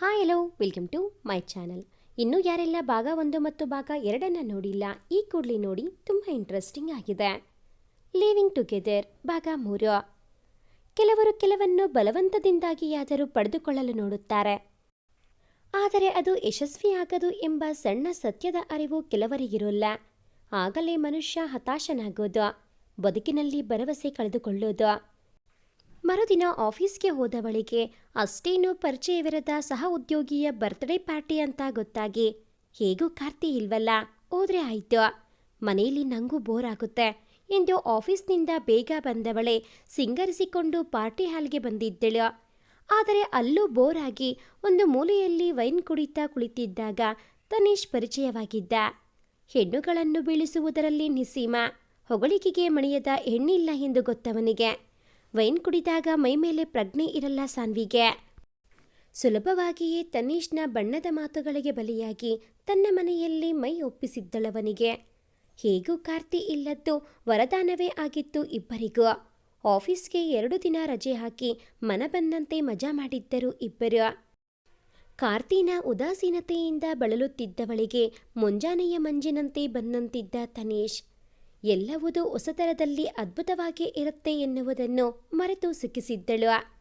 Hi hello welcome to my channel ಇನ್ನೂ ಯಾರೆಲ್ಲ ಭಾಗ ಒಂದು ಮತ್ತು ಭಾಗ ಎರಡನ್ನು ನೋಡಿಲ್ಲ, ಈ ಕೂಡಲಿ ನೋಡಿ ತುಂಬ ಇಂಟ್ರೆಸ್ಟಿಂಗ್ ಆಗಿದೆ. ಲಿವಿಂಗ್ ಟುಗೆದರ್ ಭಾಗ ಮೂರು. ಕೆಲವರು ಕೆಲವನ್ನು ಬಲವಂತದಿಂದಾಗಿಯಾದರೂ ಪಡೆದುಕೊಳ್ಳಲು ನೋಡುತ್ತಾರೆ. ಆದರೆ ಅದು ಯಶಸ್ವಿಯಾಗದು ಎಂಬ ಸಣ್ಣ ಸತ್ಯದ ಅರಿವು ಕೆಲವರಿಗಿರೋಲ್ಲ. ಆಗಲೇ ಮನುಷ್ಯ ಹತಾಶನಾಗೋದು, ಬದುಕಿನಲ್ಲಿ ಭರವಸೆ ಕಳೆದುಕೊಳ್ಳೋದು ಮರುದಿನ ಆಫೀಸ್ಗೆ ಹೋದವಳಿಗೆ ಅಷ್ಟೇನು ಪರಿಚಯವಿರದ ಸಹ ಉದ್ಯೋಗಿಯ ಬರ್ತ್ಡೇ ಪಾರ್ಟಿ ಅಂತ ಗೊತ್ತಾಗಿ, ಹೇಗೂ ಕಾರ್ತಿ ಇಲ್ವಲ್ಲ, ಹೋದ್ರೆ ಆಯ್ತು. ಮನೆಯಲ್ಲಿ ನಂಗೂ ಬೋರ್ ಆಗುತ್ತೆ ಎಂದು ಆಫೀಸ್ನಿಂದ ಬೇಗ ಬಂದವಳೆ ಸಿಂಗರಿಸಿಕೊಂಡು ಪಾರ್ಟಿ ಹಾಲ್ಗೆ ಬಂದಿದ್ದಳು. ಆದರೆ ಅಲ್ಲೂ ಬೋರ್ ಆಗಿ ಒಂದು ಮೂಲೆಯಲ್ಲಿ ವೈನ್ ಕುಡಿತಾ ಕುಳಿತಿದ್ದಾಗ ತನೀಶ್ ಪರಿಚಯವಾಗಿದ್ದ. ಹೆಣ್ಣುಗಳನ್ನು ಬೀಳಿಸುವುದರಲ್ಲಿ ನಿಸೀಮ, ಹೊಗಳಿಕೆಗೆ ಮಣಿಯದ ಹೆಣ್ಣಿಲ್ಲ ಎಂದು ಗೊತ್ತವನಿಗೆ. ವೈನ್ ಕುಡಿದಾಗ ಮೈಮೇಲೆ ಪ್ರಜ್ಞೆ ಇರಲ್ಲ ಸಾನ್ವಿಗೆ. ಸುಲಭವಾಗಿಯೇ ತನೀಷ್ನ ಬಣ್ಣದ ಮಾತುಗಳಿಗೆ ಬಲಿಯಾಗಿ ತನ್ನ ಮನೆಯಲ್ಲಿ ಮೈ ಒಪ್ಪಿಸಿದ್ದಳವನಿಗೆ. ಹೇಗೂ ಕಾರ್ತಿ ಇಲ್ಲದ್ದು ವರದಾನವೇ ಆಗಿತ್ತು ಇಬ್ಬರಿಗೂ. ಆಫೀಸ್ಗೆ ಎರಡು ದಿನ ರಜೆ ಹಾಕಿ ಮನ ಬಂದಂತೆ ಮಜಾ ಮಾಡಿದ್ದರು ಇಬ್ಬರು. ಕಾರ್ತಿನ ಉದಾಸೀನತೆಯಿಂದ ಬಳಲುತ್ತಿದ್ದವಳಿಗೆ ಮುಂಜಾನೆಯ ಮಂಜಿನಂತೆ ಬಂದಂತಿದ್ದ ತನೀಶ್ ಎಲ್ಲವುದೂ ಹೊಸತರದಲ್ಲಿ ಅದ್ಭುತವಾಗಿ ಇರುತ್ತೆ ಎನ್ನುವುದನ್ನು ಮರೆತು ಸಿಕ್ಕಿಸಿದ್ದಳು.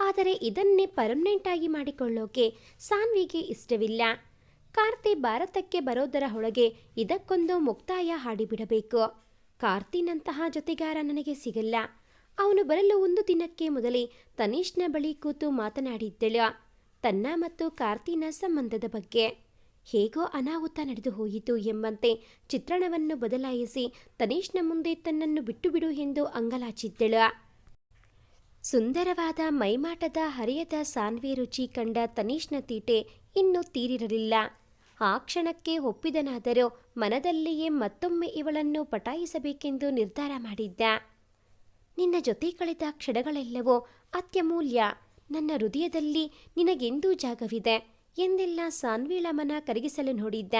ಆದರೆ ಇದನ್ನೇ ಪರ್ಮನೆಂಟ್ ಆಗಿ ಮಾಡಿಕೊಳ್ಳೋಕೆ ಸಾನ್ವಿಗೆ ಇಷ್ಟವಿಲ್ಲ. ಕಾರ್ತಿ ಭಾರತಕ್ಕೆ ಬರೋದರ ಒಳಗೆ ಇದಕ್ಕೊಂದು ಮುಕ್ತಾಯ ಹಾಡಿಬಿಡಬೇಕು. ಕಾರ್ತಿನಂತಹ ಜೊತೆಗಾರ ನನಗೆ ಸಿಗಲ್ಲ. ಅವನು ಬರಲು ಒಂದು ದಿನಕ್ಕೆ ಮೊದಲೇ ತನಿಷ್ನ ಬಳಿ ಕೂತು ಮಾತನಾಡಿದ್ದಳು. ತನ್ನ ಮತ್ತು ಕಾರ್ತಿನ ಸಂಬಂಧದ ಬಗ್ಗೆ. ಹೇಗೋ ಅನಾಹುತ ನಡೆದು ಹೋಯಿತು ಎಂಬಂತೆ ಚಿತ್ರಣವನ್ನು ಬದಲಾಯಿಸಿ ತನೀಶ್ನ ಮುಂದೆ ತನ್ನನ್ನು ಬಿಟ್ಟು ಬಿಡು ಎಂದು ಅಂಗಲಾಚಿದ್ದಳು ಸುಂದರವಾದ ಮೈಮಾಟದ ಹರಿಯದ ಸಾನ್ವಿ ರುಚಿ ಕಂಡ ತನೀಶ್ನ ತೀಟೆ ಇನ್ನೂ ತೀರಿರಲಿಲ್ಲ. ಆ ಕ್ಷಣಕ್ಕೆ ಒಪ್ಪಿದನಾದರೂ ಮನದಲ್ಲಿಯೇ ಮತ್ತೊಮ್ಮೆ ಇವಳನ್ನು ಪಟಾಯಿಸಬೇಕೆಂದು ನಿರ್ಧಾರ ಮಾಡಿದ್ದ. ನಿನ್ನ ಜೊತೆ ಕಳೆದ ಕ್ಷಣಗಳೆಲ್ಲವೋ ಅತ್ಯಮೂಲ್ಯ. ನನ್ನ ಹೃದಯದಲ್ಲಿ ನಿನಗೆಂದೂ ಜಾಗವಿದೆ. ಎಂದೆಲ್ಲ ಸಾನ್ವಿಳ ಮನ ಕರಗಿಸಲು ನೋಡಿದ್ದ.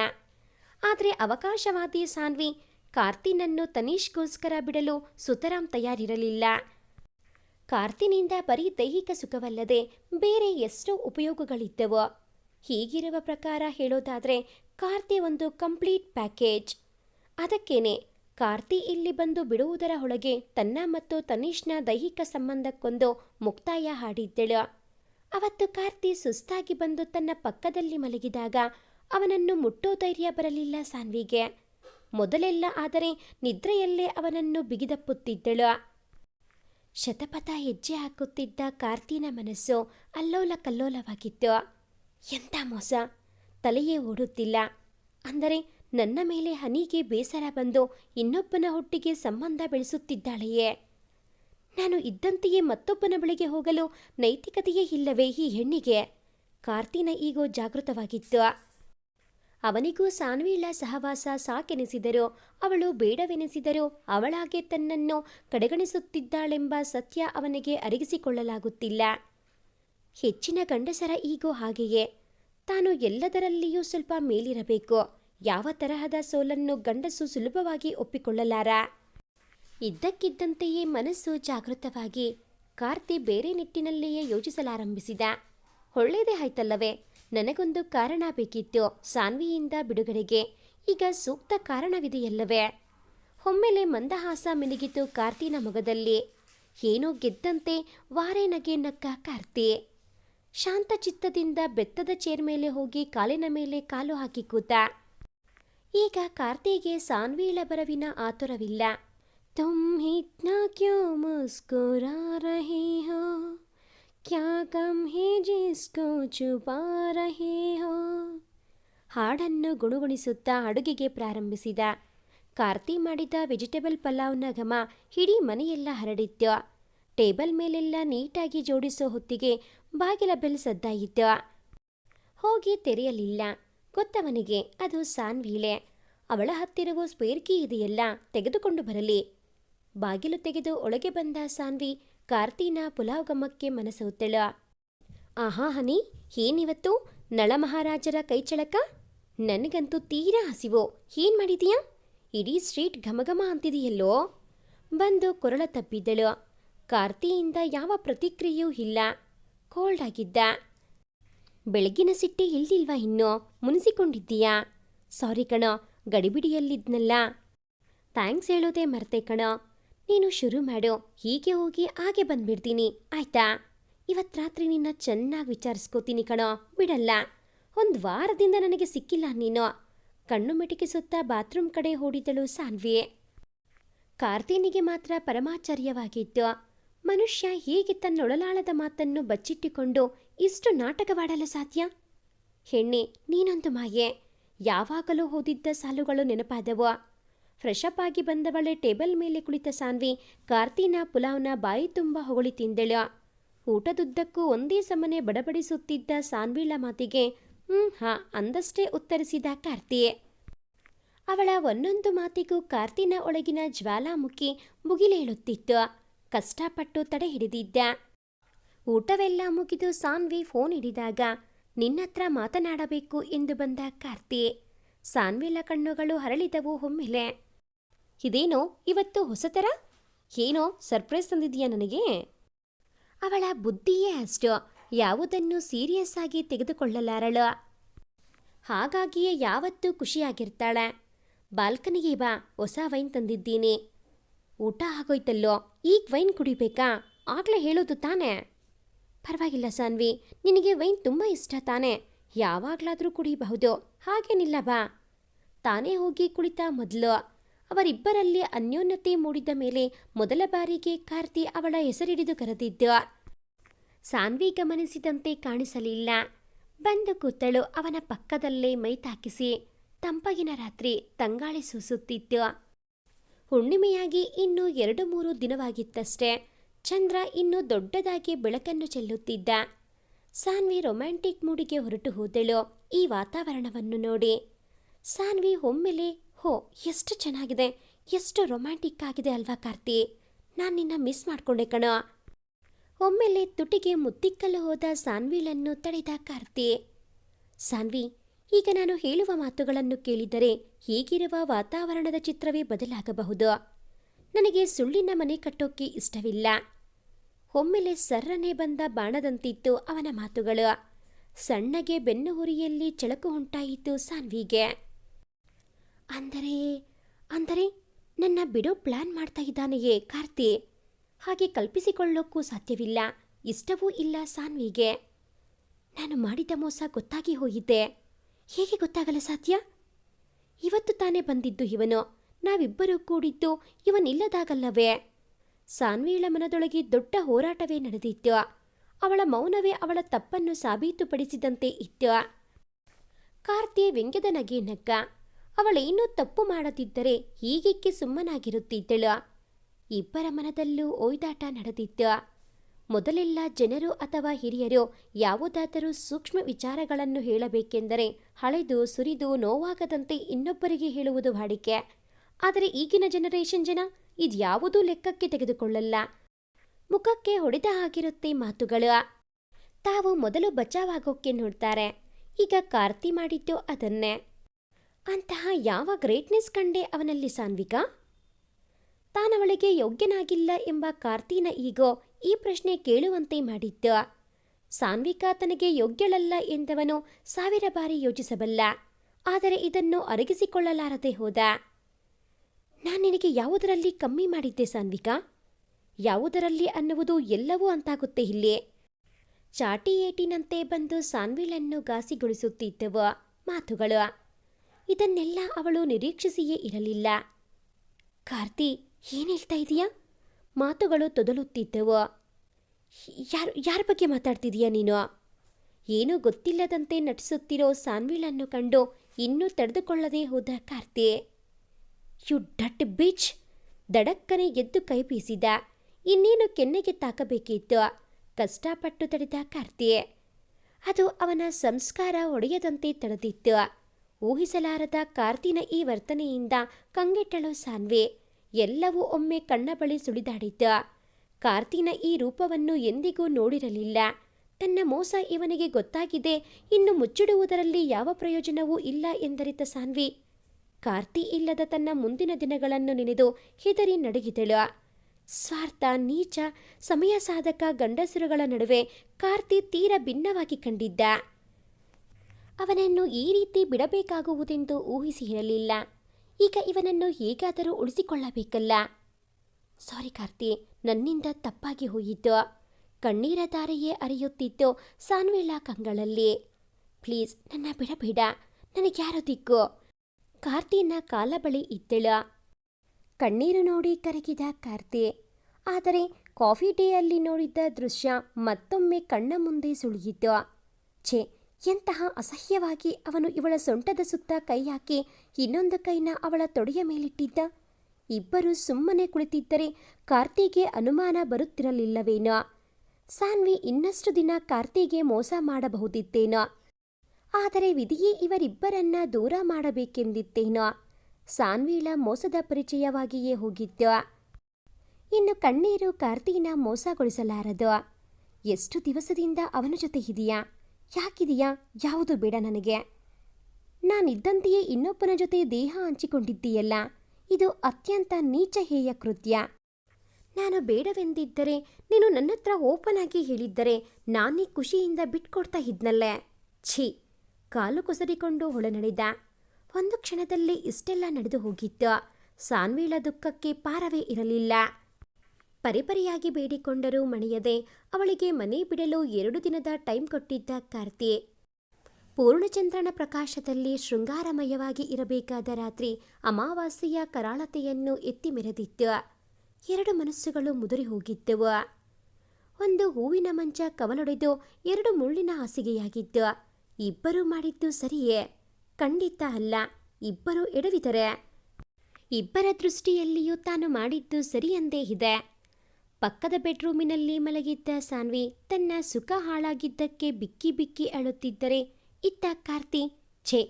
ಆದರೆ ಅವಕಾಶವಾದಿ ಸಾನ್ವಿ ಕಾರ್ತಿನನ್ನು ತನೀಷ್ಗೋಸ್ಕರ ಬಿಡಲು ಸುತರಾಂ ತಯಾರಿರಲಿಲ್ಲ. ಕಾರ್ತಿನಿಂದ ಬರೀ ದೈಹಿಕ ಸುಖವಲ್ಲದೆ ಬೇರೆ ಎಷ್ಟೋ ಉಪಯೋಗಗಳಿದ್ದವು. ಹೀಗಿರುವ ಪ್ರಕಾರ ಹೇಳೋದಾದರೆ ಕಾರ್ತಿ ಒಂದು ಕಂಪ್ಲೀಟ್ ಪ್ಯಾಕೇಜ್. ಅದಕ್ಕೇನೆ ಕಾರ್ತಿ ಇಲ್ಲಿ ಬಂದು ಬಿಡುವುದರ ಒಳಗೆ ತನ್ನ ಮತ್ತು ತನೀಷ್ನ ದೈಹಿಕ ಸಂಬಂಧಕ್ಕೊಂದು ಮುಕ್ತಾಯ ಹಾಡಿದ್ದಳು. ಅವತ್ತು ಕಾರ್ತಿ ಸುಸ್ತಾಗಿ ಬಂದು ತನ್ನ ಪಕ್ಕದಲ್ಲಿ ಮಲಗಿದಾಗ ಅವನನ್ನು ಮುಟ್ಟೋ ಧೈರ್ಯ ಬರಲಿಲ್ಲ ಸಾನ್ವಿಗೆ. ಮೊದಲೆಲ್ಲ ಆದರೆ ನಿದ್ರೆಯಲ್ಲೇ ಅವನನ್ನು ಬಿಗಿದಪ್ಪುತ್ತಿದ್ದಳು. ಶತಪಥ ಹೆಜ್ಜೆ ಹಾಕುತ್ತಿದ್ದ ಕಾರ್ತಿನ ಮನಸ್ಸು ಅಲ್ಲೋಲ ಕಲ್ಲೋಲವಾಗಿತ್ತು. ಎಂಥ ಮೋಸ? ತಲೆಯೇ ಓಡುತ್ತಿಲ್ಲ. ಅಂದರೆ ನನ್ನ ಮೇಲೆ ಹನಿಗೆ ಬೇಸರ ಬಂದು ಇನ್ನೊಬ್ಬನ ಹುಟ್ಟಿಗೆ ಸಂಬಂಧ ಬೆಳೆಸುತ್ತಿದ್ದಾಳೆಯೇ? ನಾನು ಇದ್ದಂತೆಯೇ ಮತ್ತೊಬ್ಬನ ಬಳಿಗೆ ಹೋಗಲು ನೈತಿಕತೆಯೇ ಇಲ್ಲವೇ ಈ ಹೆಣ್ಣಿಗೆ? ಕಾರ್ತಿನ ಈಗೋ ಜಾಗೃತವಾಗಿತ್ತು ಅವನಿಗೂ ಸಾನ್ವಿಳ ಸಹವಾಸ ಸಾಕೆನಿಸಿದರು, ಅವಳು ಬೇಡವೆನಿಸಿದರು ಅವಳಾಗೆ ತನ್ನನ್ನು ಕಡೆಗಣಿಸುತ್ತಿದ್ದಾಳೆಂಬ ಸತ್ಯ ಅವನಿಗೆ ಅರಿಗಿಸಿಕೊಳ್ಳಲಾಗುತ್ತಿಲ್ಲ. ಹೆಚ್ಚಿನ ಗಂಡಸರ ಈಗೋ ಹಾಗೆಯೇ. ತಾನು ಎಲ್ಲದರಲ್ಲಿಯೂ ಸ್ವಲ್ಪ ಮೇಲಿರಬೇಕು. ಯಾವ ತರಹದ ಸೋಲನ್ನು ಗಂಡಸು ಸುಲಭವಾಗಿ ಒಪ್ಪಿಕೊಳ್ಳಲಾರ? ಇದ್ದಕ್ಕಿದ್ದಂತೆಯೇ ಮನಸ್ಸು ಜಾಗೃತವಾಗಿ ಕಾರ್ತಿ ಬೇರೆ ನಿಟ್ಟಿನಲ್ಲಿಯೇ ಯೋಚಿಸಲಾರಂಭಿಸಿದ. ಒಳ್ಳೆಯದೇ ಆಯ್ತಲ್ಲವೇ? ನನಗೊಂದು ಕಾರಣ ಬೇಕಿತ್ತು. ಸಾನ್ವಿಯಿಂದ ಬಿಡುಗಡೆಗೆ ಈಗ ಸೂಕ್ತ ಕಾರಣವಿದೆಯಲ್ಲವೇ? ಒಮ್ಮೆಲೆ ಮಂದಹಾಸ ಮಿನುಗಿತು ಕಾರ್ತಿನ ಮೊಗದಲ್ಲಿ. ಏನೋ ಗೆದ್ದಂತೆ ವಾರೆ ನಗೆ ನಕ್ಕ ಕಾರ್ತಿ. ಶಾಂತ ಚಿತ್ತದಿಂದ ಬೆತ್ತದ ಚೇರ್ ಮೇಲೆ ಹೋಗಿ ಕಾಲಿನ ಮೇಲೆ ಕಾಲು ಹಾಕಿ ಕೂತ. ಈಗ ಕಾರ್ತಿಗೆ ಸಾನ್ವಿಳ ಬರವಿನ ಆತುರವಿಲ್ಲ. ತುಮ್ इतना क्यों मुस्कुरा रहे हो? क्या कम ಹೇ जिसको छुपा ರಹೇ हो? ಹಾಡನ್ನು ಗುಣಗುಣಿಸುತ್ತಾ ಅಡುಗೆಗೆ ಪ್ರಾರಂಭಿಸಿದ. ಕಾರ್ತಿ ಮಾಡಿದ ವೆಜಿಟೇಬಲ್ ಪಲಾವ್ನ ಘಮ ಇಡೀ ಮನೆಯೆಲ್ಲ ಹರಡಿತ್ತು. ಟೇಬಲ್ ಮೇಲೆಲ್ಲ ನೀಟಾಗಿ ಜೋಡಿಸೋ ಹೊತ್ತಿಗೆ ಬಾಗಿಲ ಬೆಲ್ ಸದ್ದಾಯಿತ್ತು ಹೋಗಿ ತೆರೆಯಲಿಲ್ಲ. ಗೊತ್ತವನಿಗೆ ಅದು ಸಾನ್ವೀಳೆ ಅವಳ ಹತ್ತಿರವೂ ಸ್ಪೇರ್ಕಿ ಇದೆಯಲ್ಲ, ತೆಗೆದುಕೊಂಡು ಬರಲಿ. ಬಾಗಿಲು ತೆಗೆದು ಒಳಗೆ ಬಂದ ಸಾನ್ವಿ ಕಾರ್ತಿನ ಪುಲಾವ್ ಘಮಕ್ಕೆ ಮನಸೋತ್ತಳ ಆಹಾ ಹನಿ, ಏನಿವತ್ತು? ನಳಮಹಾರಾಜರ ಕೈಚಳಕ ನನಗಂತೂ ತೀರಾ ಹಸಿವು. ಏನ್ ಮಾಡಿದೀಯಾ? ಇಡೀ ಸ್ಟ್ರೀಟ್ ಘಮಘಮ ಅಂತಿದೆಯಲ್ಲೋ? ಬಂದು ಕೊರಳ ತಪ್ಪಿದ್ದಳು ಕಾರ್ತಿಯಿಂದ ಯಾವ ಪ್ರತಿಕ್ರಿಯೆಯೂ ಇಲ್ಲ. ಕೋಲ್ಡ್ ಆಗಿದ್ದ. ಬೆಳಗಿನ ಸಿಟ್ಟೆ ಇಲ್ದಿಲ್ವಾ ಇನ್ನು? ಮುನಿಸಿಕೊಂಡಿದ್ದೀಯಾ? ಸಾರಿ ಕಣ, ಗಡಿಬಿಡಿಯಲ್ಲಿದ್ನಲ್ಲ. ಥ್ಯಾಂಕ್ಸ್ ಹೇಳೋದೇ ಮರ್ತೆ ಕಣ. ನೀನು ಶುರು ಮಾಡು. ಹೀಗೆ ಹೋಗಿ ಹಾಗೆ ಬಂದ್ಬಿಡ್ತೀನಿ. ಆಯ್ತಾ? ಇವತ್ತು ರಾತ್ರಿ ನಿನ್ನ ಚೆನ್ನಾಗಿ ವಿಚಾರಿಸ್ಕೋತೀನಿ ಕಣೋ. ಬಿಡಲ್ಲ. ಒಂದು ವಾರದಿಂದ ನನಗೆ ಸಿಕ್ಕಿಲ್ಲ ನೀನು. ಕಣ್ಣು ಮಿಟುಕಿಸುತ್ತಾ ಬಾತ್ರೂಮ್ ಕಡೆ ಹೂಡಿದಳು ಸಾನ್ವಿ. ಕಾರ್ತೀನಿಗೆ ಮಾತ್ರ ಪರಮಾಚಾರ್ಯವಾಗಿತ್ತು. ಮನುಷ್ಯ ಹೀಗೆ ತನ್ನೊಳಲಾಳದ ಮಾತನ್ನು ಬಚ್ಚಿಟ್ಟುಕೊಂಡು ಇಷ್ಟು ನಾಟಕವಾಡಲು ಸಾಧ್ಯ? ಹೆಣ್ಣೆ, ನೀನೊಂದು ಮಾಯೆ. ಯಾವಾಗಲೂ ಓದಿದ್ದ ಸಾಲುಗಳು ನೆನಪಾದವು. ಫ್ರೆಶ್ ಅಪ್ ಆಗಿ ಬಂದವಳೆ ಟೇಬಲ್ ಮೇಲೆ ಕುಳಿತ ಸಾನ್ವಿ, ಕಾರ್ತಿನ ಪುಲಾವ್ನ ಬಾಯಿ ತುಂಬ ಹೊಗಳಿ ತಿಂದಳ. ಊಟದುದ್ದಕ್ಕೂ ಒಂದೇ ಸಮನೆ ಬಡಬಡಿಸುತ್ತಿದ್ದ ಸಾನ್ವಿಳ ಮಾತಿಗೆ ಹ್ಞೂ ಹಾ, ಅಂದಷ್ಟೇ ಉತ್ತರಿಸಿದ ಕಾರ್ತಿಯೇ ಅವಳ ಒಂದೊಂದು ಮಾತಿಗೂ ಕಾರ್ತಿನ ಒಳಗಿನ ಜ್ವಾಲಾಮುಖಿ ಮುಗಿಲೇಳುತ್ತಿತ್ತು. ಕಷ್ಟಪಟ್ಟು ತಡೆ ಹಿಡಿದಿದ್ದ. ಊಟವೆಲ್ಲ ಮುಗಿದು ಸಾನ್ವಿ ಫೋನ್ ಹಿಡಿದಾಗ, ನಿನ್ನತ್ರ ಮಾತನಾಡಬೇಕು ಎಂದು ಬಂದ ಕಾರ್ತಿ. ಸಾನ್ವಿಲ ಕಣ್ಣುಗಳು ಹರಳಿದವು ಒಮ್ಮೆಲೆ. ಇದೇನೋ ಇವತ್ತು ಹೊಸತರ ಏನೋ ಸರ್ಪ್ರೈಸ್ ತಂದಿದೀಯಾ ನನಗೆ? ಅವಳ ಬುದ್ಧಿಯೇ ಅಷ್ಟು, ಯಾವುದನ್ನು ಸೀರಿಯಸ್ ಆಗಿ ತೆಗೆದುಕೊಳ್ಳಲಾರಳು. ಹಾಗಾಗಿಯೇ ಯಾವತ್ತೂ ಖುಷಿಯಾಗಿರ್ತಾಳೆ. ಬಾಲ್ಕನಿಗೆ ಬಾ, ಹೊಸ ವೈನ್ ತಂದಿದ್ದೀನಿ. ಊಟ ಆಗೋಯ್ತಲ್ಲೋ, ಈಗ ವೈನ್ ಕುಡಿಬೇಕಾ? ಆಗ್ಲೇ ಹೇಳೋದು ತಾನೇ? ಪರವಾಗಿಲ್ಲ ಸಾನ್ವಿ, ನಿನಗೆ ವೈನ್ ತುಂಬ ಇಷ್ಟ ತಾನೆ? ಯಾವಾಗಲಾದರೂ ಕುಡಿಬಹುದು, ಹಾಗೇನಿಲ್ಲ ಬಾ. ತಾನೇ ಹೋಗಿ ಕುಳಿತ ಮೊದಲು. ಅವರಿಬ್ಬರಲ್ಲಿ ಅನ್ಯೋನ್ಯತೆ ಮೂಡಿದ ಮೇಲೆ ಮೊದಲ ಬಾರಿಗೆ ಕಾರ್ತಿ ಅವಳ ಹೆಸರಿಡಿದು ಕರೆದಿದ್ದ. ಸಾನ್ವಿ ಗಮನಿಸಿದಂತೆ ಕಾಣಿಸಲಿಲ್ಲ. ಬಂದು ಕೂತಳು ಅವನ ಪಕ್ಕದಲ್ಲೇ ಮೈತಾಕಿಸಿ ತಂಪಗಿನ ರಾತ್ರಿ ತಂಗಾಳಿ ಸೂಸುತ್ತಿತ್ತು ಹುಣ್ಣಿಮೆಯಾಗಿ ಇನ್ನೂ ಎರಡು ಮೂರು ದಿನವಾಗಿತ್ತಷ್ಟೇ, ಚಂದ್ರ ಇನ್ನೂ ದೊಡ್ಡದಾಗಿ ಬೆಳಕನ್ನು ಚೆಲ್ಲುತ್ತಿದ್ದ. ಸಾನ್ವಿ ರೊಮ್ಯಾಂಟಿಕ್ ಮೂಡಿಗೆ ಹೊರಟು ಹೋದಳು ಈ ವಾತಾವರಣವನ್ನು ನೋಡಿ. ಸಾನ್ವಿ ಒಮ್ಮೆಲೆ ಹೋ ಎಷ್ಟು ಚೆನ್ನಾಗಿದೆ. ಎಷ್ಟು ರೊಮ್ಯಾಂಟಿಕ್ ಆಗಿದೆ ಅಲ್ವಾ ಕಾರ್ತಿ. ನಾನು ನಿನ್ನ ಮಿಸ್ ಮಾಡಿಕೊಂಡೆ ಕಣೋ. ಒಮ್ಮೆಲೆ ತುಟಿಗೆ ಮುತ್ತಿಕ್ಕಲು ಹೋದ ಸಾನ್ವಿಲನ್ನು ತಡೆದ ಕಾರ್ತಿ. ಸಾನ್ವಿ, ಈಗ ನಾನು ಹೇಳುವ ಮಾತುಗಳನ್ನು ಕೇಳಿದರೆ ಹೀಗಿರುವ ವಾತಾವರಣದ ಚಿತ್ರವೇ ಬದಲಾಗಬಹುದು. ನನಗೆ ಸುಳ್ಳಿನ ಮನೆ ಕಟ್ಟೋಕೆ ಇಷ್ಟವಿಲ್ಲ. ಒಮ್ಮೆಲೆ ಸರ್ರನೆ ಬಂದ ಬಾಣದಂತಿತ್ತು ಅವನ ಮಾತುಗಳು. ಸಣ್ಣಗೆ ಬೆನ್ನು ಹುರಿಯಲ್ಲಿ ಚಳಕು ಉಂಟಾಯಿತು ಸಾನ್ವಿಗೆ. ಅಂದರೆ ಅಂದರೆ ನನ್ನ ಬಿಡೋ ಪ್ಲಾನ್ ಮಾಡ್ತಾ ಇದ್ದಾನೆಯೇ ಕಾರ್ತಿ? ಹಾಗೆ ಕಲ್ಪಿಸಿಕೊಳ್ಳೋಕ್ಕೂ ಸಾಧ್ಯವಿಲ್ಲ. ಇಷ್ಟವೂ ಇಲ್ಲ ಸಾನ್ವಿಗೆ. ನಾನು ಮಾಡಿದ ಮೋಸ ಗೊತ್ತಾಗಿ ಹೋಗಿದ್ದೆ ಹೇಗೆ ಗೊತ್ತಾಗಲ್ಲ ಸಾಧ್ಯ ಇವತ್ತು ತಾನೇ ಬಂದಿದ್ದು ಇವನು. ನಾವಿಬ್ಬರೂ ಕೂಡಿದ್ದು ಇವನಿಲ್ಲದಾಗಲ್ಲವೇ? ಸಾನ್ವಿಳ ಮನದೊಳಗೆ ದೊಡ್ಡ ಹೋರಾಟವೇ ನಡೆದಿತ್ತು. ಅವಳ ಮೌನವೇ ಅವಳ ತಪ್ಪನ್ನು ಸಾಬೀತುಪಡಿಸಿದಂತೆ ಇತ್ತು. ಕಾರ್ತಿ ವ್ಯಂಗ್ಯದ ನಗೆ ನಗ್ಗ. ಅವಳೇನೂ ತಪ್ಪು ಮಾಡದಿದ್ದರೆ ಹೀಗಿಕ್ಕೆ ಸುಮ್ಮನಾಗಿರುತ್ತಿದ್ದಳು ಇಬ್ಬರ ಮನದಲ್ಲೂ ಒಯ್ದಾಟ ನಡೆದಿದ್ದ ಮೊದಲೆಲ್ಲ ಜನರು ಅಥವಾ ಹಿರಿಯರು ಯಾವುದಾದರೂ ಸೂಕ್ಷ್ಮ ವಿಚಾರಗಳನ್ನು ಹೇಳಬೇಕೆಂದರೆ ಹಳೆದು ಸುರಿದು ನೋವಾಗದಂತೆ ಇನ್ನೊಬ್ಬರಿಗೆ ಹೇಳುವುದು ವಾಡಿಕೆ. ಆದರೆ ಈಗಿನ ಜನರೇಷನ್ ಜನ ಇದ್ಯಾವುದೂ ಲೆಕ್ಕಕ್ಕೆ ತೆಗೆದುಕೊಳ್ಳಲ್ಲ. ಮುಖಕ್ಕೆ ಹೊಡೆದ ಹಾಗಿರುತ್ತೆ ಮಾತುಗಳು. ತಾವು ಮೊದಲು ಬಚಾವಾಗೋಕ್ಕೆ ನೋಡ್ತಾರೆ. ಈಗ ಕಾರ್ತಿ ಮಾಡಿದ್ದು ಅದನ್ನೇ. ಅಂತಹ ಯಾವ ಗ್ರೇಟ್ನೆಸ್ ಕಂಡೆ ಅವನಲ್ಲಿ ಸಾನ್ವಿಕಾ? ತಾನವಳಿಗೆ ಯೋಗ್ಯನಾಗಿಲ್ಲ ಎಂಬ ಕಾರ್ತಿನ ಈಗೋ ಈ ಪ್ರಶ್ನೆ ಕೇಳುವಂತೆ ಮಾಡಿದ್ದ. ಸಾನ್ವಿಕಾ ತನಗೆ ಯೋಗ್ಯಳಲ್ಲ ಎಂದವನು ಸಾವಿರ ಬಾರಿ ಯೋಚಿಸಬಲ್ಲ. ಆದರೆ ಇದನ್ನು ಅರಗಿಸಿಕೊಳ್ಳಲಾರದೆ ಹೋದ. ನಾನು ನಿನಗೆ ಯಾವುದರಲ್ಲಿ ಕಮ್ಮಿ ಮಾಡಿದ್ದೆ ಸಾನ್ವಿಕಾ? ಯಾವುದರಲ್ಲಿ ಅನ್ನುವುದು ಎಲ್ಲವೂ ಅಂತಾಗುತ್ತೆ ಇಲ್ಲಿ. ಚಾಟಿ ಏಟಿನಂತೆ ಬಂದು ಸಾನ್ವಿಳನ್ನು ಘಾಸಿಗೊಳಿಸುತ್ತಿದ್ದವು ಮಾತುಗಳು. ಇದನ್ನೆಲ್ಲ ಅವಳು ನಿರೀಕ್ಷಿಸಿಯೇ ಇರಲಿಲ್ಲ. ಕಾರ್ತಿ, ಏನು ಹೇಳ್ತಾ ಇದೀಯಾ? ಮಾತುಗಳು ತೊದಲುತ್ತಿದ್ದವು. ಯಾರು, ಯಾರ ಬಗ್ಗೆ ಮಾತಾಡ್ತಿದೀಯಾ ನೀನು? ಏನೂ ಗೊತ್ತಿಲ್ಲದಂತೆ ನಟಿಸುತ್ತಿರೋ ಸಾನ್ವಿಳನ್ನು ಕಂಡು ಇನ್ನೂ ತಡೆದುಕೊಳ್ಳದೆ ಹೋದ ಕಾರ್ತಿ. ಯು ಡಟ್ ಬಿಚ್! ದಡಕ್ಕನೆ ಎದ್ದು ಕೈ ಬೀಸಿದ. ಇನ್ನೇನು ಕೆನ್ನೆಗೆ ತಾಕಬೇಕಿತ್ತು. ಕಷ್ಟಪಟ್ಟು ತಡೆದ ಕಾರ್ತಿ. ಅದು ಅವನ ಸಂಸ್ಕಾರ ಒಡೆಯದಂತೆ ತಡೆದಿತ್ತು. ಊಹಿಸಲಾರದ ಕಾರ್ತಿನ ಈ ವರ್ತನೆಯಿಂದ ಕಂಗೆಟ್ಟಳು ಸಾನ್ವಿ. ಎಲ್ಲವೂ ಒಮ್ಮೆ ಕಣ್ಣ ಬಳಿ ಸುಳಿದಾಡಿದ್ದ ಕಾರ್ತಿನ ಈ ರೂಪವನ್ನು ಎಂದಿಗೂ ನೋಡಿರಲಿಲ್ಲ. ತನ್ನ ಮೋಸ ಇವನಿಗೆ ಗೊತ್ತಾಗಿದೆ, ಇನ್ನು ಮುಚ್ಚಿಡುವುದರಲ್ಲಿ ಯಾವ ಪ್ರಯೋಜನವೂ ಇಲ್ಲ ಎಂದರಿತ ಸಾನ್ವಿ. ಕಾರ್ತಿ ಇಲ್ಲದ ತನ್ನ ಮುಂದಿನ ದಿನಗಳನ್ನು ನೆನೆದು ಹೆದರಿ ನಡುಗಿದಳು. ಸ್ವಾರ್ಥ, ನೀಚ, ಸಮಯ ಸಾಧಕ ಗಂಡಸರುಗಳ ನಡುವೆ ಕಾರ್ತಿ ತೀರ ಭಿನ್ನವಾಗಿ ಕಂಡಿದ್ದ. ಅವನನ್ನು ಈ ರೀತಿ ಬಿಡಬೇಕಾಗುವುದೆಂದು ಊಹಿಸಿರಲಿಲ್ಲ ಈಗ ಇವನನ್ನು ಹೇಗಾದರೂ ಉಳಿಸಿಕೊಳ್ಳಬೇಕಲ್ಲ. ಸಾರಿ ಕಾರ್ತಿ, ನನ್ನಿಂದ ತಪ್ಪಾಗಿ ಹೋಯಿತು. ಕಣ್ಣೀರ ಧಾರೆಯೇ ಅರಿಯುತ್ತಿತ್ತು ಸಾನ್ವೇಳ ಕಂಗಳಲ್ಲಿ. ಪ್ಲೀಸ್, ನನ್ನ ಬಿಡಬೇಡ. ನನಗ್ಯಾರು ದಿಕ್ಕು? ಕಾರ್ತಿನ ಕಾಲ ಬಳಿ ಇದ್ದಳ. ಕಣ್ಣೀರು ನೋಡಿ ಕರಗಿದ ಕಾರ್ತಿ, ಆದರೆ ಕಾಫಿ ಡೇಯಲ್ಲಿ ನೋಡಿದ್ದ ದೃಶ್ಯ ಮತ್ತೊಮ್ಮೆ ಕಣ್ಣ ಮುಂದೆ ಸುಳಿಯಿತು. ಛೇ ಎಂತಹ ಅಸಹ್ಯವಾಗಿ ಅವನು ಇವಳ ಸೊಂಟದ ಸುತ್ತ ಕೈ ಹಾಕಿ ಇನ್ನೊಂದು ಕೈನ ಅವಳ ತೊಡೆಯ ಮೇಲಿಟ್ಟಿದ್ದ. ಇಬ್ಬರು ಸುಮ್ಮನೆ ಕುಳಿತಿದ್ದರೆ ಕಾರ್ತಿಗೆ ಅನುಮಾನ ಬರುತ್ತಿರಲಿಲ್ಲವೇನೋ. ಸಾನ್ವಿ ಇನ್ನಷ್ಟು ದಿನ ಕಾರ್ತಿಗೆ ಮೋಸ ಮಾಡಬಹುದಿತ್ತೇನೋ. ಆದರೆ ವಿಧಿಯೇ ಇವರಿಬ್ಬರನ್ನ ದೂರ ಮಾಡಬೇಕೆಂದಿತ್ತೇನೋ. ಸಾನ್ವಿಳ ಮೋಸದ ಪರಿಚಯವಾಗಿಯೇ ಹೋಗಿತ್ತು ಇನ್ನು ಕಣ್ಣೀರು ಕಾರ್ತಿನ ಮೋಸಗೊಳಿಸಲಾರದು. ಎಷ್ಟು ದಿವಸದಿಂದ ಅವನ ಜೊತೆ ಇದೆಯಾ? ಯಾಕಿದೆಯಾ? ಯಾವುದು ಬೇಡ ನನಗೆ. ನಾನಿದ್ದಂತೆಯೇ ಇನ್ನೊಬ್ಬನ ಜೊತೆ ದೇಹ ಹಂಚಿಕೊಂಡಿದ್ದೀಯಲ್ಲ. ಇದು ಅತ್ಯಂತ ನೀಚ ಹೇಯ ಕೃತ್ಯ. ನಾನು ಬೇಡವೆಂದಿದ್ದರೆ, ನೀನು ನನ್ನ ಹತ್ರ ಓಪನ್ ಆಗಿ ಹೇಳಿದ್ದರೆ ನಾನೇ ಖುಷಿಯಿಂದ ಬಿಟ್ಕೊಡ್ತಾ ಇದ್ನಲ್ಲೇ. ಛೀ! ಕಾಲು ಕುಸರಿಕೊಂಡು ಒಳನಡೆದ ಒಂದು ಕ್ಷಣದಲ್ಲಿ ಇಷ್ಟೆಲ್ಲ ನಡೆದು ಹೋಗಿತ್ತು. ಸಾನ್ವೀಳ ದುಃಖಕ್ಕೆ ಪಾರವೇ ಇರಲಿಲ್ಲ. ಪರಿಪರಿಯಾಗಿ ಬೇಡಿಕೊಂಡರೂ ಮಣಿಯದೆ ಅವಳಿಗೆ ಮನೆ ಬಿಡಲು ಎರಡು ದಿನದ ಟೈಮ್ ಕೊಟ್ಟಿದ್ದ ಕಾರ್ತಿ ಪೂರ್ಣಚಂದ್ರನ ಪ್ರಕಾಶದಲ್ಲಿ ಶೃಂಗಾರಮಯವಾಗಿ ಇರಬೇಕಾದ ರಾತ್ರಿ ಅಮಾವಾಸ್ಯೆಯ ಕರಾಳತೆಯನ್ನು ಎತ್ತಿ ಮೆರೆದಿತ್ತು ಎರಡು ಮನಸ್ಸುಗಳು ಮುದುರಿ ಹೋಗಿದ್ದವು. ಒಂದು ಹೂವಿನ ಮಂಚ ಕವಲೊಡೆದು ಎರಡು ಮುಳ್ಳಿನ ಹಾಸಿಗೆಯಾಗಿದ್ದು. ಇಬ್ಬರು ಮಾಡಿದ್ದು ಸರಿಯೇ? ಖಂಡಿತ ಅಲ್ಲ. ಇಬ್ಬರು ಎಡವಿದರೆ? ಇಬ್ಬರ ದೃಷ್ಟಿಯಲ್ಲಿಯೂ ತಾನು ಮಾಡಿದ್ದು ಸರಿಯಂದೇ ಇದೆ. ಪಕ್ಕದ ಬೆಡ್ರೂಮಿನಲ್ಲಿ ಮಲಗಿದ್ದ ಸಾನ್ವಿ ತನ್ನ ಸುಖ ಹಾಳಾಗಿದ್ದಕ್ಕೆ ಬಿಕ್ಕಿ ಬಿಕ್ಕಿ ಅಳುತ್ತಿದ್ದರೆ, ಇತ್ತ ಕಾರ್ತಿ, ಛೇ,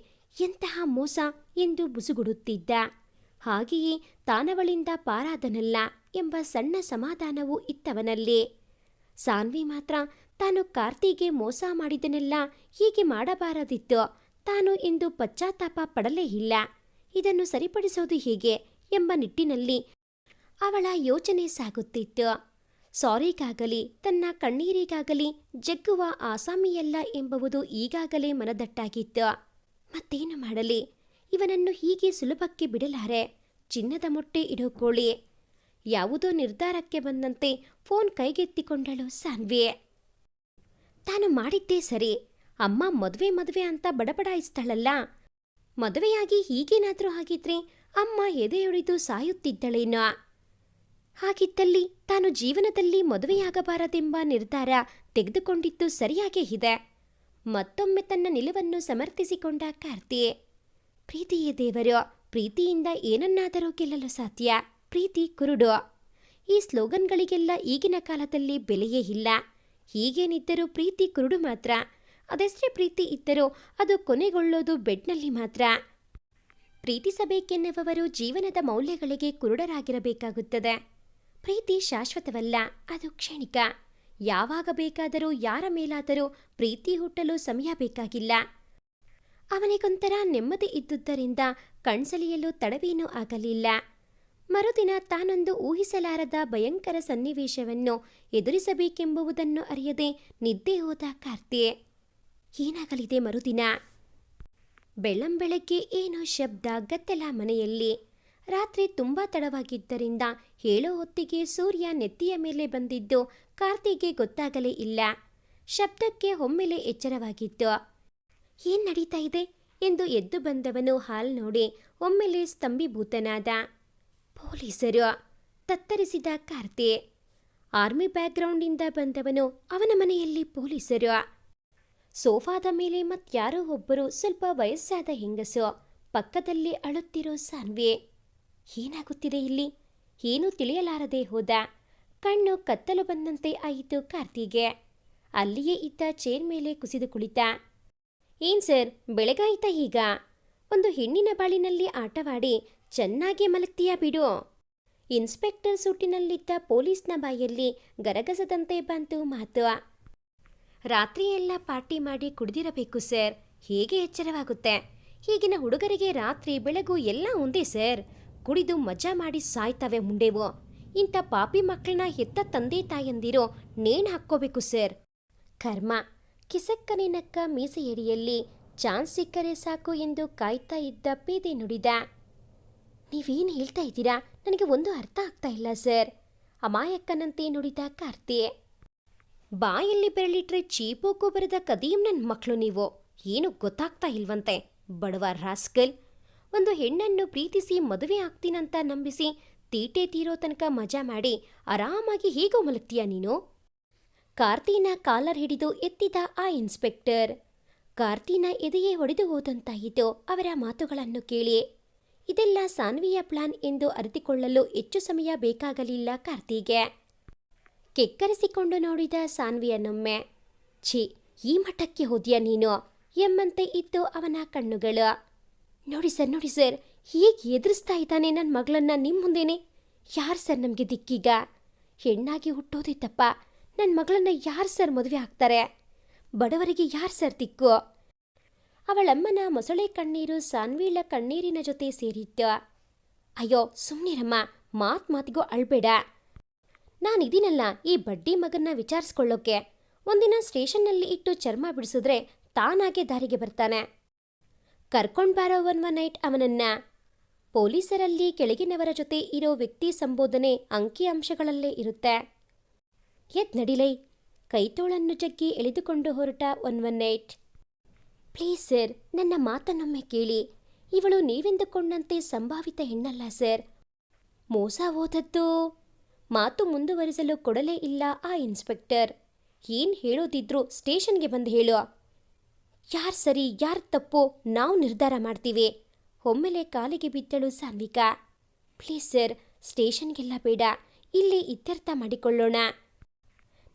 ಎಂತಹ ಮೋಸ ಎಂದು ಬುಸುಗುಡುತ್ತಿದ್ದ. ಹಾಗೆಯೇ ತಾನವಳಿಂದ ಪಾರಾದನಲ್ಲ ಎಂಬ ಸಣ್ಣ ಸಮಾಧಾನವೂ ಇತ್ತವನಲ್ಲಿ. ಸಾನ್ವಿ ಮಾತ್ರ ತಾನು ಕಾರ್ತಿಗೆ ಮೋಸ ಮಾಡಿದನೆಲ್ಲ ಹೀಗೆ ಮಾಡಬಾರದಿತ್ತು, ತಾನು ಎಂದು ಪಶ್ಚಾತ್ತಾಪ ಪಡಲೇ ಇಲ್ಲ. ಇದನ್ನು ಸರಿಪಡಿಸೋದು ಹೇಗೆ ಎಂಬ ನಿಟ್ಟಿನಲ್ಲಿ ಅವಳ ಯೋಚನೆ ಸಾಗುತ್ತಿತ್ತು. ಸಾರಿಗಾಗಲಿ, ತನ್ನ ಕಣ್ಣೀರಿಗಾಗಲಿ, ಜಗ್ಗುವ ಆಸಾಮಿಯಲ್ಲ ಎಂಬುದು ಈಗಾಗಲೇ ಮನದಟ್ಟಾಗಿತ್ತು. ಮತ್ತೇನು ಮಾಡಲಿ? ಇವನನ್ನು ಹೀಗೆ ಸುಲಭಕ್ಕೆ ಬಿಡಲಾರೆ? ಚಿನ್ನದ ಮೊಟ್ಟೆ ಇಡೋಕೋಳಿ ಯಾವುದೋ ನಿರ್ಧಾರಕ್ಕೆ ಬಂದಂತೆ ಫೋನ್ ಕೈಗೆತ್ತಿಕೊಂಡಳು ಸಾನ್ವಿ. ತಾನು ಮಾಡಿದ್ದೇ ಸರಿ. ಅಮ್ಮ ಮದುವೆ ಮದುವೆ ಅಂತ ಬಡಬಡಾಯಿಸ್ತಾಳಲ್ಲ. ಮದುವೆಯಾಗಿ ಹೀಗೇನಾದ್ರೂ ಆಗಿದ್ರೆ ಅಮ್ಮ ಎದೆಯೊಡೆದು ಸಾಯುತ್ತಿದ್ದಳೇನೋ. ಹಾಗಿದ್ದಲ್ಲಿ ತಾನು ಜೀವನದಲ್ಲಿ ಮದುವೆಯಾಗಬಾರದೆಂಬ ನಿರ್ಧಾರ ತೆಗೆದುಕೊಂಡಿದ್ದು ಸರಿಯಾಗೇ ಇದೆ. ಮತ್ತೊಮ್ಮೆ ತನ್ನ ನಿಲುವನ್ನು ಸಮರ್ಥಿಸಿಕೊಂಡ ಕಾರ್ತಿ ಪ್ರೀತಿಯೇ ದೇವರು, ಪ್ರೀತಿಯಿಂದ ಏನನ್ನಾದರೂ ಗೆಲ್ಲಲು ಸಾಧ್ಯ. ಪ್ರೀತಿ ಕುರುಡು. ಈ ಸ್ಲೋಗನ್ಗಳಿಗೆಲ್ಲ ಈಗಿನ ಕಾಲದಲ್ಲಿ ಬೆಲೆಯೇ ಇಲ್ಲ. ಹೀಗೇನಿದ್ದರೂ ಪ್ರೀತಿ ಕುರುಡು ಮಾತ್ರ. ಅದೆಷ್ಟೇ ಪ್ರೀತಿ ಇದ್ದರೂ ಅದು ಕೊನೆಗೊಳ್ಳೋದು ಬೆಡ್ನಲ್ಲಿ ಮಾತ್ರ. ಪ್ರೀತಿಸಬೇಕೆನ್ನುವವರು ಜೀವನದ ಮೌಲ್ಯಗಳಿಗೆ ಕುರುಡರಾಗಿರಬೇಕಾಗುತ್ತದೆ. ಪ್ರೀತಿ ಶಾಶ್ವತವಲ್ಲ, ಅದು ಕ್ಷಣಿಕ. ಯಾವಾಗ ಬೇಕಾದರೂ ಯಾರ ಮೇಲಾದರೂ ಪ್ರೀತಿ ಹುಟ್ಟಲು ಸಮಯ ಬೇಕಾಗಿಲ್ಲ. ಅವನಿಗೊಂಥರ ನೆಮ್ಮದಿ ಇದ್ದುದರಿಂದ ಕಣ್ಸಲಿಯಲು ತಡವೇನೂ ಆಗಲಿಲ್ಲ. ಮರುದಿನ ತಾನೊಂದು ಊಹಿಸಲಾರದ ಭಯಂಕರ ಸನ್ನಿವೇಶವನ್ನು ಎದುರಿಸಬೇಕೆಂಬುದನ್ನು ಅರಿಯದೆ ನಿದ್ದೆ ಹೋದ ಕಾರ್ತಿ. ಏನಾಗಲಿದೆ ಮರುದಿನ? ಬೆಳ್ಳಂಬೆಳಗ್ಗೆ ಏನೋ ಶಬ್ದ, ಗದ್ದಲ ಮನೆಯಲ್ಲಿ. ರಾತ್ರಿ ತುಂಬ ತಡವಾಗಿದ್ದರಿಂದ ಹೇಳೋ ಹೊತ್ತಿಗೆ ಸೂರ್ಯ ನೆತ್ತಿಯ ಮೇಲೆ ಬಂದಿದ್ದು ಕಾರ್ತಿಗೆ ಗೊತ್ತಾಗಲೇ ಇಲ್ಲ. ಶಬ್ದಕ್ಕೆ ಒಮ್ಮೆಲೆ ಎಚ್ಚರವಾಗಿತ್ತು. ಏನ್ ನಡೀತಾ ಇದೆ? ಎಂದು ಎದ್ದು ಬಂದವನು ಹಾಲ್ ನೋಡಿ ಒಮ್ಮೆಲೆ ಸ್ತಂಭೀಭೂತನಾದ. ಪೊಲೀಸರು, ತತ್ತರಿಸಿದ ಕಾರ್ತಿ. ಆರ್ಮಿ ಬ್ಯಾಕ್ಗ್ರೌಂಡಿಂದ ಬಂದವನು ಅವನ ಮನೆಯಲ್ಲಿ ಪೊಲೀಸರು. ಸೋಫಾದ ಮೇಲೆ ಮತ್ಯಾರೋ ಒಬ್ಬರು ಸ್ವಲ್ಪ ವಯಸ್ಸಾದ ಹೆಂಗಸು, ಪಕ್ಕದಲ್ಲಿ ಅಳುತ್ತಿರೋ ಸಾನ್ವಿ. ಏನಾಗುತ್ತಿದೆ ಇಲ್ಲಿ? ಏನೂ ತಿಳಿಯಲಾರದೆ ಹೋದ. ಕಣ್ಣು ಕತ್ತಲು ಬಂದಂತೆ ಆಯಿತು ಕಾರ್ತಿಗೆ. ಅಲ್ಲಿಯೇ ಇದ್ದ ಚೇರ್ ಮೇಲೆ ಕುಸಿದು ಕುಳಿತ. ಏನ್ ಸರ್ ಬೆಳಗಾಯಿತ ಈಗ? ಒಂದು ಹೆಣ್ಣಿನ ಬಾಳಿನಲ್ಲಿ ಆಟವಾಡಿ ಚೆನ್ನಾಗಿ ಮಲಗ್ತೀಯ ಬಿಡು. ಇನ್ಸ್ಪೆಕ್ಟರ್ ಸೂಟಿನಲ್ಲಿದ್ದ ಪೊಲೀಸ್ನ ಬಾಯಲ್ಲಿ ಗರಗಸದಂತೆ ಬಂತು ಮಾತು ರಾತ್ರಿಯೆಲ್ಲ ಪಾರ್ಟಿ ಮಾಡಿ ಕುಡಿದಿರಬೇಕು ಸರ್. ಹೇಗೆ ಎಚ್ಚರವಾಗುತ್ತೆ? ಈಗಿನ ಹುಡುಗರಿಗೆ ರಾತ್ರಿ, ಬೆಳಗು ಎಲ್ಲ ಒಂದೇ ಸರ್. ಕುಡಿದು ಮಜಾ ಮಾಡಿ ಸಾಯ್ತವೆ ಮುಂಡೆವು. ಇಂಥ ಪಾಪಿ ಮಕ್ಕಳನ್ನ ಹೆತ್ತ ತಂದೆ ತಾಯಂದಿರೋ ನೇಣು ಹಾಕ್ಕೋಬೇಕು ಸರ್. ಕರ್ಮ, ಕಿಸಕ್ಕನೇನಕ್ಕ ಮೀಸೆಯಡಿಯಲ್ಲಿ ಚಾನ್ಸ್ ಸಿಕ್ಕರೆ ಸಾಕು ಎಂದು ಕಾಯ್ತಾ ಇದ್ದ ಪೇದೆ ನುಡಿದ. ನೀವೇನು ಹೇಳ್ತಾ ಇದ್ದೀರಾ? ನನಗೆ ಒಂದು ಅರ್ಥ ಆಗ್ತಾ ಇಲ್ಲ ಸರ್. ಅಮಾಯಕ್ಕನಂತೆ ನುಡಿದ ಕಾರ್ತಿ. ಬಾಯಲ್ಲಿ ಬೆರಳಿಟ್ರೆ ಚೀಪೋಕು ಬರೆದ ಕದೀಂ ನನ್ನ ಮಕ್ಕಳು ನೀವು. ಏನು ಗೊತ್ತಾಗ್ತಾ ಇಲ್ವಂತೆ. ಬಡವ ರಾಸ್ಕಲ್ ಒಂದು ಹೆಣ್ಣನ್ನು ಪ್ರೀತಿಸಿ ಮದುವೆ ಆಗ್ತೀನಂತ ನಂಬಿಸಿ ತೀಟೆ ತೀರೋ ತನಕ ಮಜಾ ಮಾಡಿ ಆರಾಮಾಗಿ ಹೇಗೋ ಮಲಗ್ತೀಯ ನೀನು? ಕಾರ್ತಿನ ಕಾಲರ್ ಹಿಡಿದು ಎತ್ತಿದ ಆ ಇನ್ಸ್ಪೆಕ್ಟರ್. ಕಾರ್ತಿನ ಎದೆಯೇ ಹೊಡೆದು ಹೋದಂತಾಯಿತು ಅವರ ಮಾತುಗಳನ್ನು ಕೇಳಿ. ಇದೆಲ್ಲ ಸಾನ್ವಿಯ ಪ್ಲಾನ್ ಎಂದು ಅರಿತುಕೊಳ್ಳಲು ಹೆಚ್ಚು ಸಮಯ ಬೇಕಾಗಲಿಲ್ಲ ಕಾರ್ತಿಗೆ. ಕೆಕ್ಕರಿಸಿಕೊಂಡು ನೋಡಿದ ಸಾನ್ವಿಯನ್ನೊಮ್ಮೆ ಛೀ, ಈ ಮಠಕ್ಕೆ ಹೋದ್ಯಾ ನೀನು? ಎಂಬಂತೆ ಇತ್ತು ಅವನ ಕಣ್ಣುಗಳು. ನೋಡಿ ಸರ್ ನೋಡಿ ಸರ್. ಹೀಗೆ ಎದುರಿಸ್ತಾ ಇದ್ದಾನೆ ನನ್ನ ಮಗಳನ್ನ ನಿಮ್ಮ ಮುಂದೆನೆ. ಯಾರು ಸರ್ ನಮಗೆ ದಿಕ್ಕೀಗ? ಹೆಣ್ಣಾಗಿ ಹುಟ್ಟೋದಿತ್ತಪ್ಪ ತಪ್ಪ ನನ್ನ ಮಗಳನ್ನ ಯಾರು ಸರ್ ಮದುವೆ ಆಗ್ತಾರೆ? ಬಡವರಿಗೆ ಯಾರು ಸರ್ ದಿಕ್ಕು? ಅವಳಮ್ಮನ ಮೊಸಳೆ ಕಣ್ಣೀರು ಸಾನ್ವೀಳ ಕಣ್ಣೀರಿನ ಜೊತೆ ಸೇರಿತ್ತು. ಅಯ್ಯೋ ಸುಮ್ಮನಿರಮ್ಮ ಮಾತ್ ಮಾತಿಗೂ ಅಳ್ಬೇಡ. ನಾನಿದ್ದೀನಲ್ಲ ಈ ಬಡ್ಡಿ ಮಗನ್ನ ವಿಚಾರಿಸ್ಕೊಳ್ಳೋಕೆ. ಒಂದಿನ ಸ್ಟೇಷನ್ನಲ್ಲಿ ಇಟ್ಟು ಚರ್ಮ ಬಿಡಿಸಿದ್ರೆ ತಾನಾಗೆ ದಾರಿಗೆ ಬರ್ತಾನೆ. ಕರ್ಕೊಂಡ್ ಬಾರೋ ಒನ್ ಒನ್ ನೈಟ್ ಅವನನ್ನ. ಪೊಲೀಸರಲ್ಲಿ ಕೆಳಗಿನವರ ಜೊತೆ ಇರೋ ವ್ಯಕ್ತಿ ಸಂಬೋಧನೆ ಅಂಕಿಅಂಶಗಳಲ್ಲೇ ಇರುತ್ತೆ. ಎದ್ ನಡಿಲೈ, ಕೈತೋಳನ್ನು ಜಗ್ಗಿ ಎಳೆದುಕೊಂಡು ಹೊರಟ one one night please sir ನನ್ನ ಮಾತನ್ನೊಮ್ಮೆ ಕೇಳಿ. ಇವಳು ನೀವೆಂದುಕೊಂಡಂತೆ ಸಂಭಾವಿತ ಹೆಣ್ಣಲ್ಲ ಸರ್ ಮೋಸ ಹೋದದ್ದು. ಮಾತು ಮುಂದುವರಿಸಲು ಕೊಡಲೇ ಇಲ್ಲ ಆ ಇನ್ಸ್ಪೆಕ್ಟರ್ ಏನ್ ಹೇಳೋದಿದ್ರು ಸ್ಟೇಷನ್ಗೆ ಬಂದು ಹೇಳು. ಯಾರ್ ಸರಿ, ಯಾರ್ ತಪ್ಪು ನಾವು ನಿರ್ಧಾರ ಮಾಡ್ತೀವಿ. ಒಮ್ಮೆಲೆ ಕಾಲಿಗೆ ಬಿದ್ದಳು ಸಾನ್ವಿಕಾ ಪ್ಲೀಸ್ ಸರ್, ಸ್ಟೇಷನ್ಗೆಲ್ಲ ಬೇಡ. ಇಲ್ಲಿ ಇತ್ಯರ್ಥ ಮಾಡಿಕೊಳ್ಳೋಣ.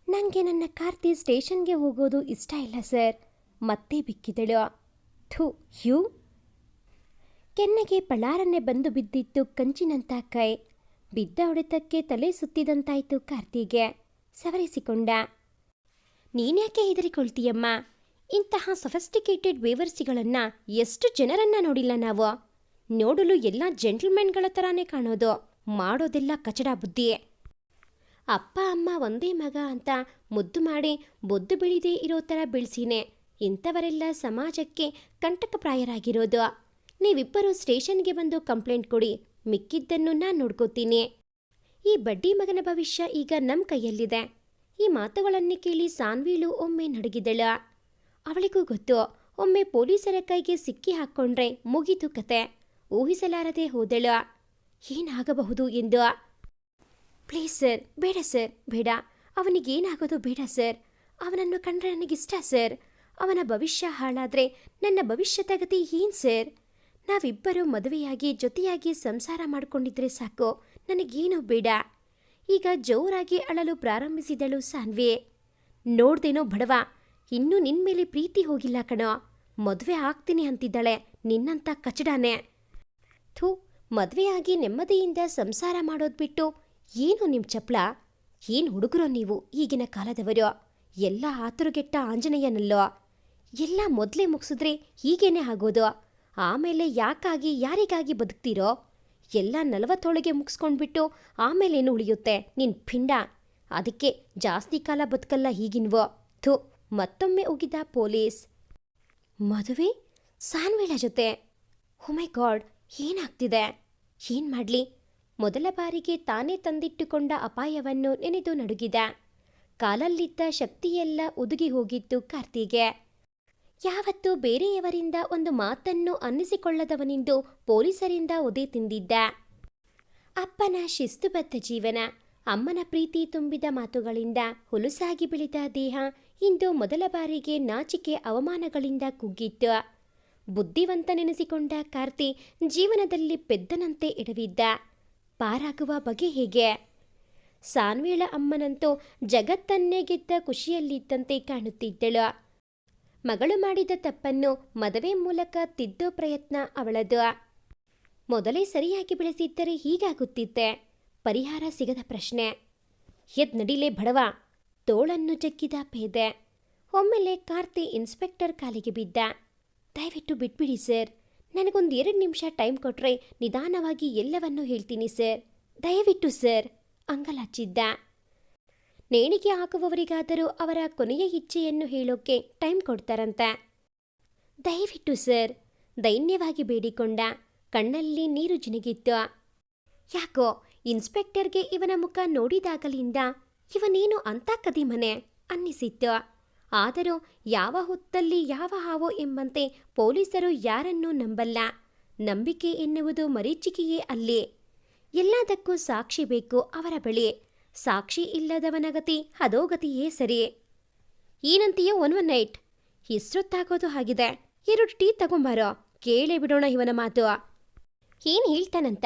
ನನಗೆ ನನ್ನ ಕಾರ್ತಿ ಸ್ಟೇಷನ್ಗೆ ಹೋಗೋದು ಇಷ್ಟ ಇಲ್ಲ ಸರ್. ಮತ್ತೆ ಬಿಕ್ಕಿದಳು. ಥು, ಯು? ಕೆನ್ನೆಗೆ ಪಳಾರನ್ನೇ ಬಂದು ಬಿದ್ದಿತ್ತು ಕಂಚಿನಂಥ ಕೈ. ಬಿದ್ದ ಹೊಡೆತಕ್ಕೆ ತಲೆ ಸುತ್ತಿದಂತಾಯ್ತು ಕಾರ್ತಿಗೆ. ಸವರಿಸಿಕೊಂಡ. ನೀನ್ಯಾಕೆ ಹೆದರಿಕೊಳ್ತೀಯಮ್ಮ? ಇಂತಹ ಸಫೆಸ್ಟಿಕೇಟೆಡ್ ವೇವರ್ಸಿಗಳನ್ನು ಎಷ್ಟು ಜನರನ್ನ ನೋಡಿಲ್ಲ ನಾವು? ನೋಡಲು ಎಲ್ಲ ಜೆಂಟಲ್ಮೆನ್ಗಳ ಥರಾನೇ ಕಾಣೋದು. ಮಾಡೋದೆಲ್ಲ ಕಚಡ ಬುದ್ಧಿ. ಅಪ್ಪ, ಅಮ್ಮ ಒಂದೇ ಮಗ ಅಂತ ಮುದ್ದು ಮಾಡಿ ಬೊದ್ದು ಬೆಳಿದೇ ಇರೋ ಥರ ಬೆಳೆಸಿನೆ. ಇಂಥವರೆಲ್ಲ ಸಮಾಜಕ್ಕೆ ಕಂಟಕಪ್ರಾಯರಾಗಿರೋದು ನೀವಿಬ್ಬರು ಸ್ಟೇಷನ್ಗೆ ಬಂದು ಕಂಪ್ಲೇಂಟ್ ಕೊಡಿ, ಮಿಕ್ಕಿದ್ದನ್ನು ನಾನು ನೋಡ್ಕೋತೀನಿ. ಈ ಬಡ್ಡಿ ಮಗನ ಭವಿಷ್ಯ ಈಗ ನಮ್ಮ ಕೈಯಲ್ಲಿದೆ. ಈ ಮಾತುಗಳನ್ನೇ ಕೇಳಿ ಸಾನ್ವೀಳು ಒಮ್ಮೆ ನಡುಗಿದಳ. ಅವಳಿಗೂ ಗೊತ್ತು. ಒಮ್ಮೆ ಪೊಲೀಸರ ಕೈಗೆ ಸಿಕ್ಕಿ ಹಾಕ್ಕೊಂಡ್ರೆ ಮುಗಿತು ಕತೆ. ಊಹಿಸಲಾರದೆ ಹೋದಳು. ಏನಾಗಬಹುದು ಎಂದು. ಪ್ಲೀಸ್ ಸರ್, ಬೇಡ ಸರ್, ಬೇಡ. ಅವನಿಗೇನಾಗೋದು ಬೇಡ ಸರ್. ಅವನನ್ನು ಕಂಡ್ರೆ ನನಗಿಷ್ಟ ಸರ್. ಅವನ ಭವಿಷ್ಯ ಹಾಳಾದ್ರೆ ನನ್ನ ಭವಿಷ್ಯದ ಗತಿ ಏನು ಸರ್? ನಾವಿಬ್ಬರು ಮದುವೆಯಾಗಿ, ಜೊತೆಯಾಗಿ ಸಂಸಾರ ಮಾಡ್ಕೊಂಡಿದ್ರೆ ಸಾಕು. ನನಗೇನು ಬೇಡ. ಈಗ ಜೋರಾಗಿ ಅಳಲು ಪ್ರಾರಂಭಿಸಿದಳು ಸಾನ್ವಿ. ನೋಡ್ದೇನೋ ಬಡವ. ಇನ್ನೂ ನಿನ್ನ ಮೇಲೆ ಪ್ರೀತಿ ಹೋಗಿಲ್ಲ ಕಣೋ. ಮದುವೆ ಆಗ್ತೀನಿ ಅಂತಿದ್ದಾಳೆ. ನಿನ್ನಂತ ಕಚಡಾನೆ. ಥೂ, ಮದುವೆಯಾಗಿ ನೆಮ್ಮದಿಯಿಂದ ಸಂಸಾರ ಮಾಡೋದ್ ಬಿಟ್ಟು ಏನು ನಿಮ್ಮ ಚಪ್ಲ? ಏನು ಹುಡುಗರೋ ನೀವು ಈಗಿನ ಕಾಲದವರು? ಎಲ್ಲ ಆತುರುಗೆಟ್ಟ ಆಂಜನೇಯನಲ್ಲೋ? ಎಲ್ಲ ಮೊದಲೇ ಮುಗಿಸಿದ್ರೆ ಹೀಗೇನೆ ಆಗೋದು? ಆಮೇಲೆ ಯಾಕಾಗಿ, ಯಾರಿಗಾಗಿ ಬದುಕ್ತೀರೋ? ಎಲ್ಲ ನಲವತ್ತೊಳಗೆ ಮುಗಿಸ್ಕೊಂಡ್ಬಿಟ್ಟು ಆಮೇಲೇನು ಉಳಿಯುತ್ತೆ? ನಿನ್ ಪಿಂಡ. ಅದಕ್ಕೆ ಜಾಸ್ತಿ ಕಾಲ ಬದುಕಲ್ಲ ಹೀಗಿನ್ವೋ. ಥು ಮತ್ತೊಮ್ಮೆ ಉಗಿದ ಪೊಲೀಸ್. ಮದುವೆ? ಸಾನ್ವೇಳ ಜೊತೆ. ಮೈ ಗಾಡ್, ಏನಾಗ್ತಿದೆ? ಏನ್ ಮಾಡ್ಲಿ? ಮೊದಲ ಬಾರಿಗೆ ತಾನೇ ತಂದಿಟ್ಟುಕೊಂಡ ಅಪಾಯವನ್ನು ನೆನೆದು ನಡುಗಿದ. ಕಾಲಲ್ಲಿದ್ದ ಶಕ್ತಿಯೆಲ್ಲ ಉದುಗಿ ಹೋಗಿತ್ತು ಕಾರ್ತಿಗೆ. ಯಾವತ್ತೂ ಬೇರೆಯವರಿಂದ ಒಂದು ಮಾತನ್ನು ಅನ್ನಿಸಿಕೊಳ್ಳದವನೆಂದು ಪೊಲೀಸರಿಂದ ಒದೆ ತಿಂದಿದ್ದ. ಅಪ್ಪನ ಶಿಸ್ತುಬದ್ಧ ಜೀವನ, ಅಮ್ಮನ ಪ್ರೀತಿ ತುಂಬಿದ ಮಾತುಗಳಿಂದ ಹುಲುಸಾಗಿ ಬೆಳೆದ ದೇಹ ಇಂದು ಮೊದಲ ಬಾರಿಗೆ ನಾಚಿಕೆ ಅವಮಾನಗಳಿಂದ ಕುಗ್ಗಿತ್ತು ಬುದ್ಧಿವಂತನೆನಿಸಿಕೊಂಡ ಕಾರ್ತಿ ಜೀವನದಲ್ಲಿ ಪೆದ್ದನಂತೆ ಎಡವಿದ್ದ ಪಾರಾಗುವ ಬಗೆ ಹೇಗೆ? ಸಾನ್ವೇಳ ಅಮ್ಮನಂತೂ ಜಗತ್ತನ್ನೇ ಗೆದ್ದ ಖುಷಿಯಲ್ಲಿದ್ದಂತೆ ಕಾಣುತ್ತಿದ್ದಳು. ಮಗಳು ಮಾಡಿದ ತಪ್ಪನ್ನು ಮದುವೆ ಮೂಲಕ ತಿದ್ದೋ ಪ್ರಯತ್ನ ಅವಳದು. ಮೊದಲೇ ಸರಿಯಾಗಿ ಬೆಳೆಸಿದ್ದರೆ ಹೀಗಾಗುತ್ತಿತ್ತೆ. ಪರಿಹಾರ ಸಿಗದ ಪ್ರಶ್ನೆ. ಎದ್ ನಡಿಲೆ ಬಡವ ತೋಳನ್ನು ಜಗ್ಗಿದ ಪೇದೆ. ಒಮ್ಮೆಲೆ ಕಾರ್ತಿ ಇನ್ಸ್ಪೆಕ್ಟರ್ ಕಾಲಿಗೆ ಬಿದ್ದ. ದಯವಿಟ್ಟು ಬಿಟ್ಬಿಡಿ ಸರ್. ನನಗೊಂದು ಎರಡು ನಿಮಿಷ ಟೈಮ್ ಕೊಟ್ರೆ ನಿಧಾನವಾಗಿ ಎಲ್ಲವನ್ನೂ ಹೇಳ್ತೀನಿ ಸರ್. ದಯವಿಟ್ಟು ಸರ್. ಅಂಗಲಾಚಿದ್ದ. ನೇಣಿಗೆ ಹಾಕುವವರಿಗಾದರೂ ಅವರ ಕೊನೆಯ ಇಚ್ಛೆಯನ್ನು ಹೇಳೋಕೆ ಟೈಮ್ ಕೊಡ್ತಾರಂತೆ. ದಯವಿಟ್ಟು ಸರ್. ದೈನ್ಯವಾಗಿ ಬೇಡಿಕೊಂಡ. ಕಣ್ಣಲ್ಲಿ ನೀರು ಜಿನಗಿತ್ತು. ಯಾಕೋ ಇನ್ಸ್ಪೆಕ್ಟರ್ಗೆ ಇವನ ಮುಖ ನೋಡಿದಾಗಲಿಂದ ಇವನೇನು ಅಂತ ಕದಿಮನೆ ಅನ್ನಿಸಿತ್ತು. ಆದರೂ ಯಾವ ಹೊತ್ತಲ್ಲಿ ಯಾವ ಹಾವು ಎಂಬಂತೆ ಪೊಲೀಸರು ಯಾರನ್ನೂ ನಂಬಲ್ಲ. ನಂಬಿಕೆ ಎನ್ನುವುದು ಮರೀಚಿಕೆಯೇ ಅಲ್ಲಿ. ಎಲ್ಲದಕ್ಕೂ ಸಾಕ್ಷಿ ಬೇಕು ಅವರ ಬಳಿ. ಸಾಕ್ಷಿ ಇಲ್ಲದವನ ಗತಿ ಹದೋಗತಿಯೇ ಸರಿ. ಏನಂತೀಯೋ ಒನ್ ಒನ್ ನೈಟ್ ಹಿಸ್ರೊತ್ತಾಗೋದು ಆಗಿದೆ ಎರಡು ಟೀ ತಗೊಂಬಾರೋ. ಕೇಳೇ ಬಿಡೋಣ ಇವನ ಮಾತು. ಏನು ಹೇಳ್ತಾನಂತ.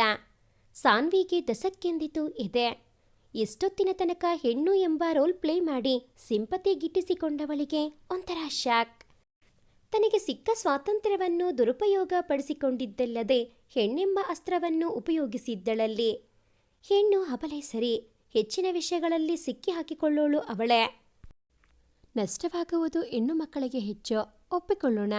ಸಾನ್ವಿಗೆ ದಸಕ್ಕೆಂದಿತು ಇದೆ ಎಷ್ಟೊತ್ತಿನ ತನಕ ಹೆಣ್ಣು ಎಂಬ ರೋಲ್ ಪ್ಲೇ ಮಾಡಿ ಸಿಂಪತಿ ಗಿಟ್ಟಿಸಿಕೊಂಡವಳಿಗೆ ಒಂಥರ ಶಾಕ್. ತನಗೆ ಸಿಕ್ಕ ಸ್ವಾತಂತ್ರ್ಯವನ್ನು ದುರುಪಯೋಗ ಪಡಿಸಿಕೊಂಡಿದ್ದಲ್ಲದೆ ಹೆಣ್ಣೆಂಬ ಅಸ್ತ್ರವನ್ನು ಉಪಯೋಗಿಸಿದ್ದಳಲ್ಲಿ. ಹೆಣ್ಣು ಅಬಲೆ ಸರಿ, ಹೆಚ್ಚಿನ ವಿಷಯಗಳಲ್ಲಿ ಸಿಕ್ಕಿ ಹಾಕಿಕೊಳ್ಳೋಳು ಅವಳೇ. ನಷ್ಟವಾಗುವುದು ಹೆಣ್ಣು ಮಕ್ಕಳಿಗೆ ಹೆಚ್ಚು, ಒಪ್ಪಿಕೊಳ್ಳೋಣ.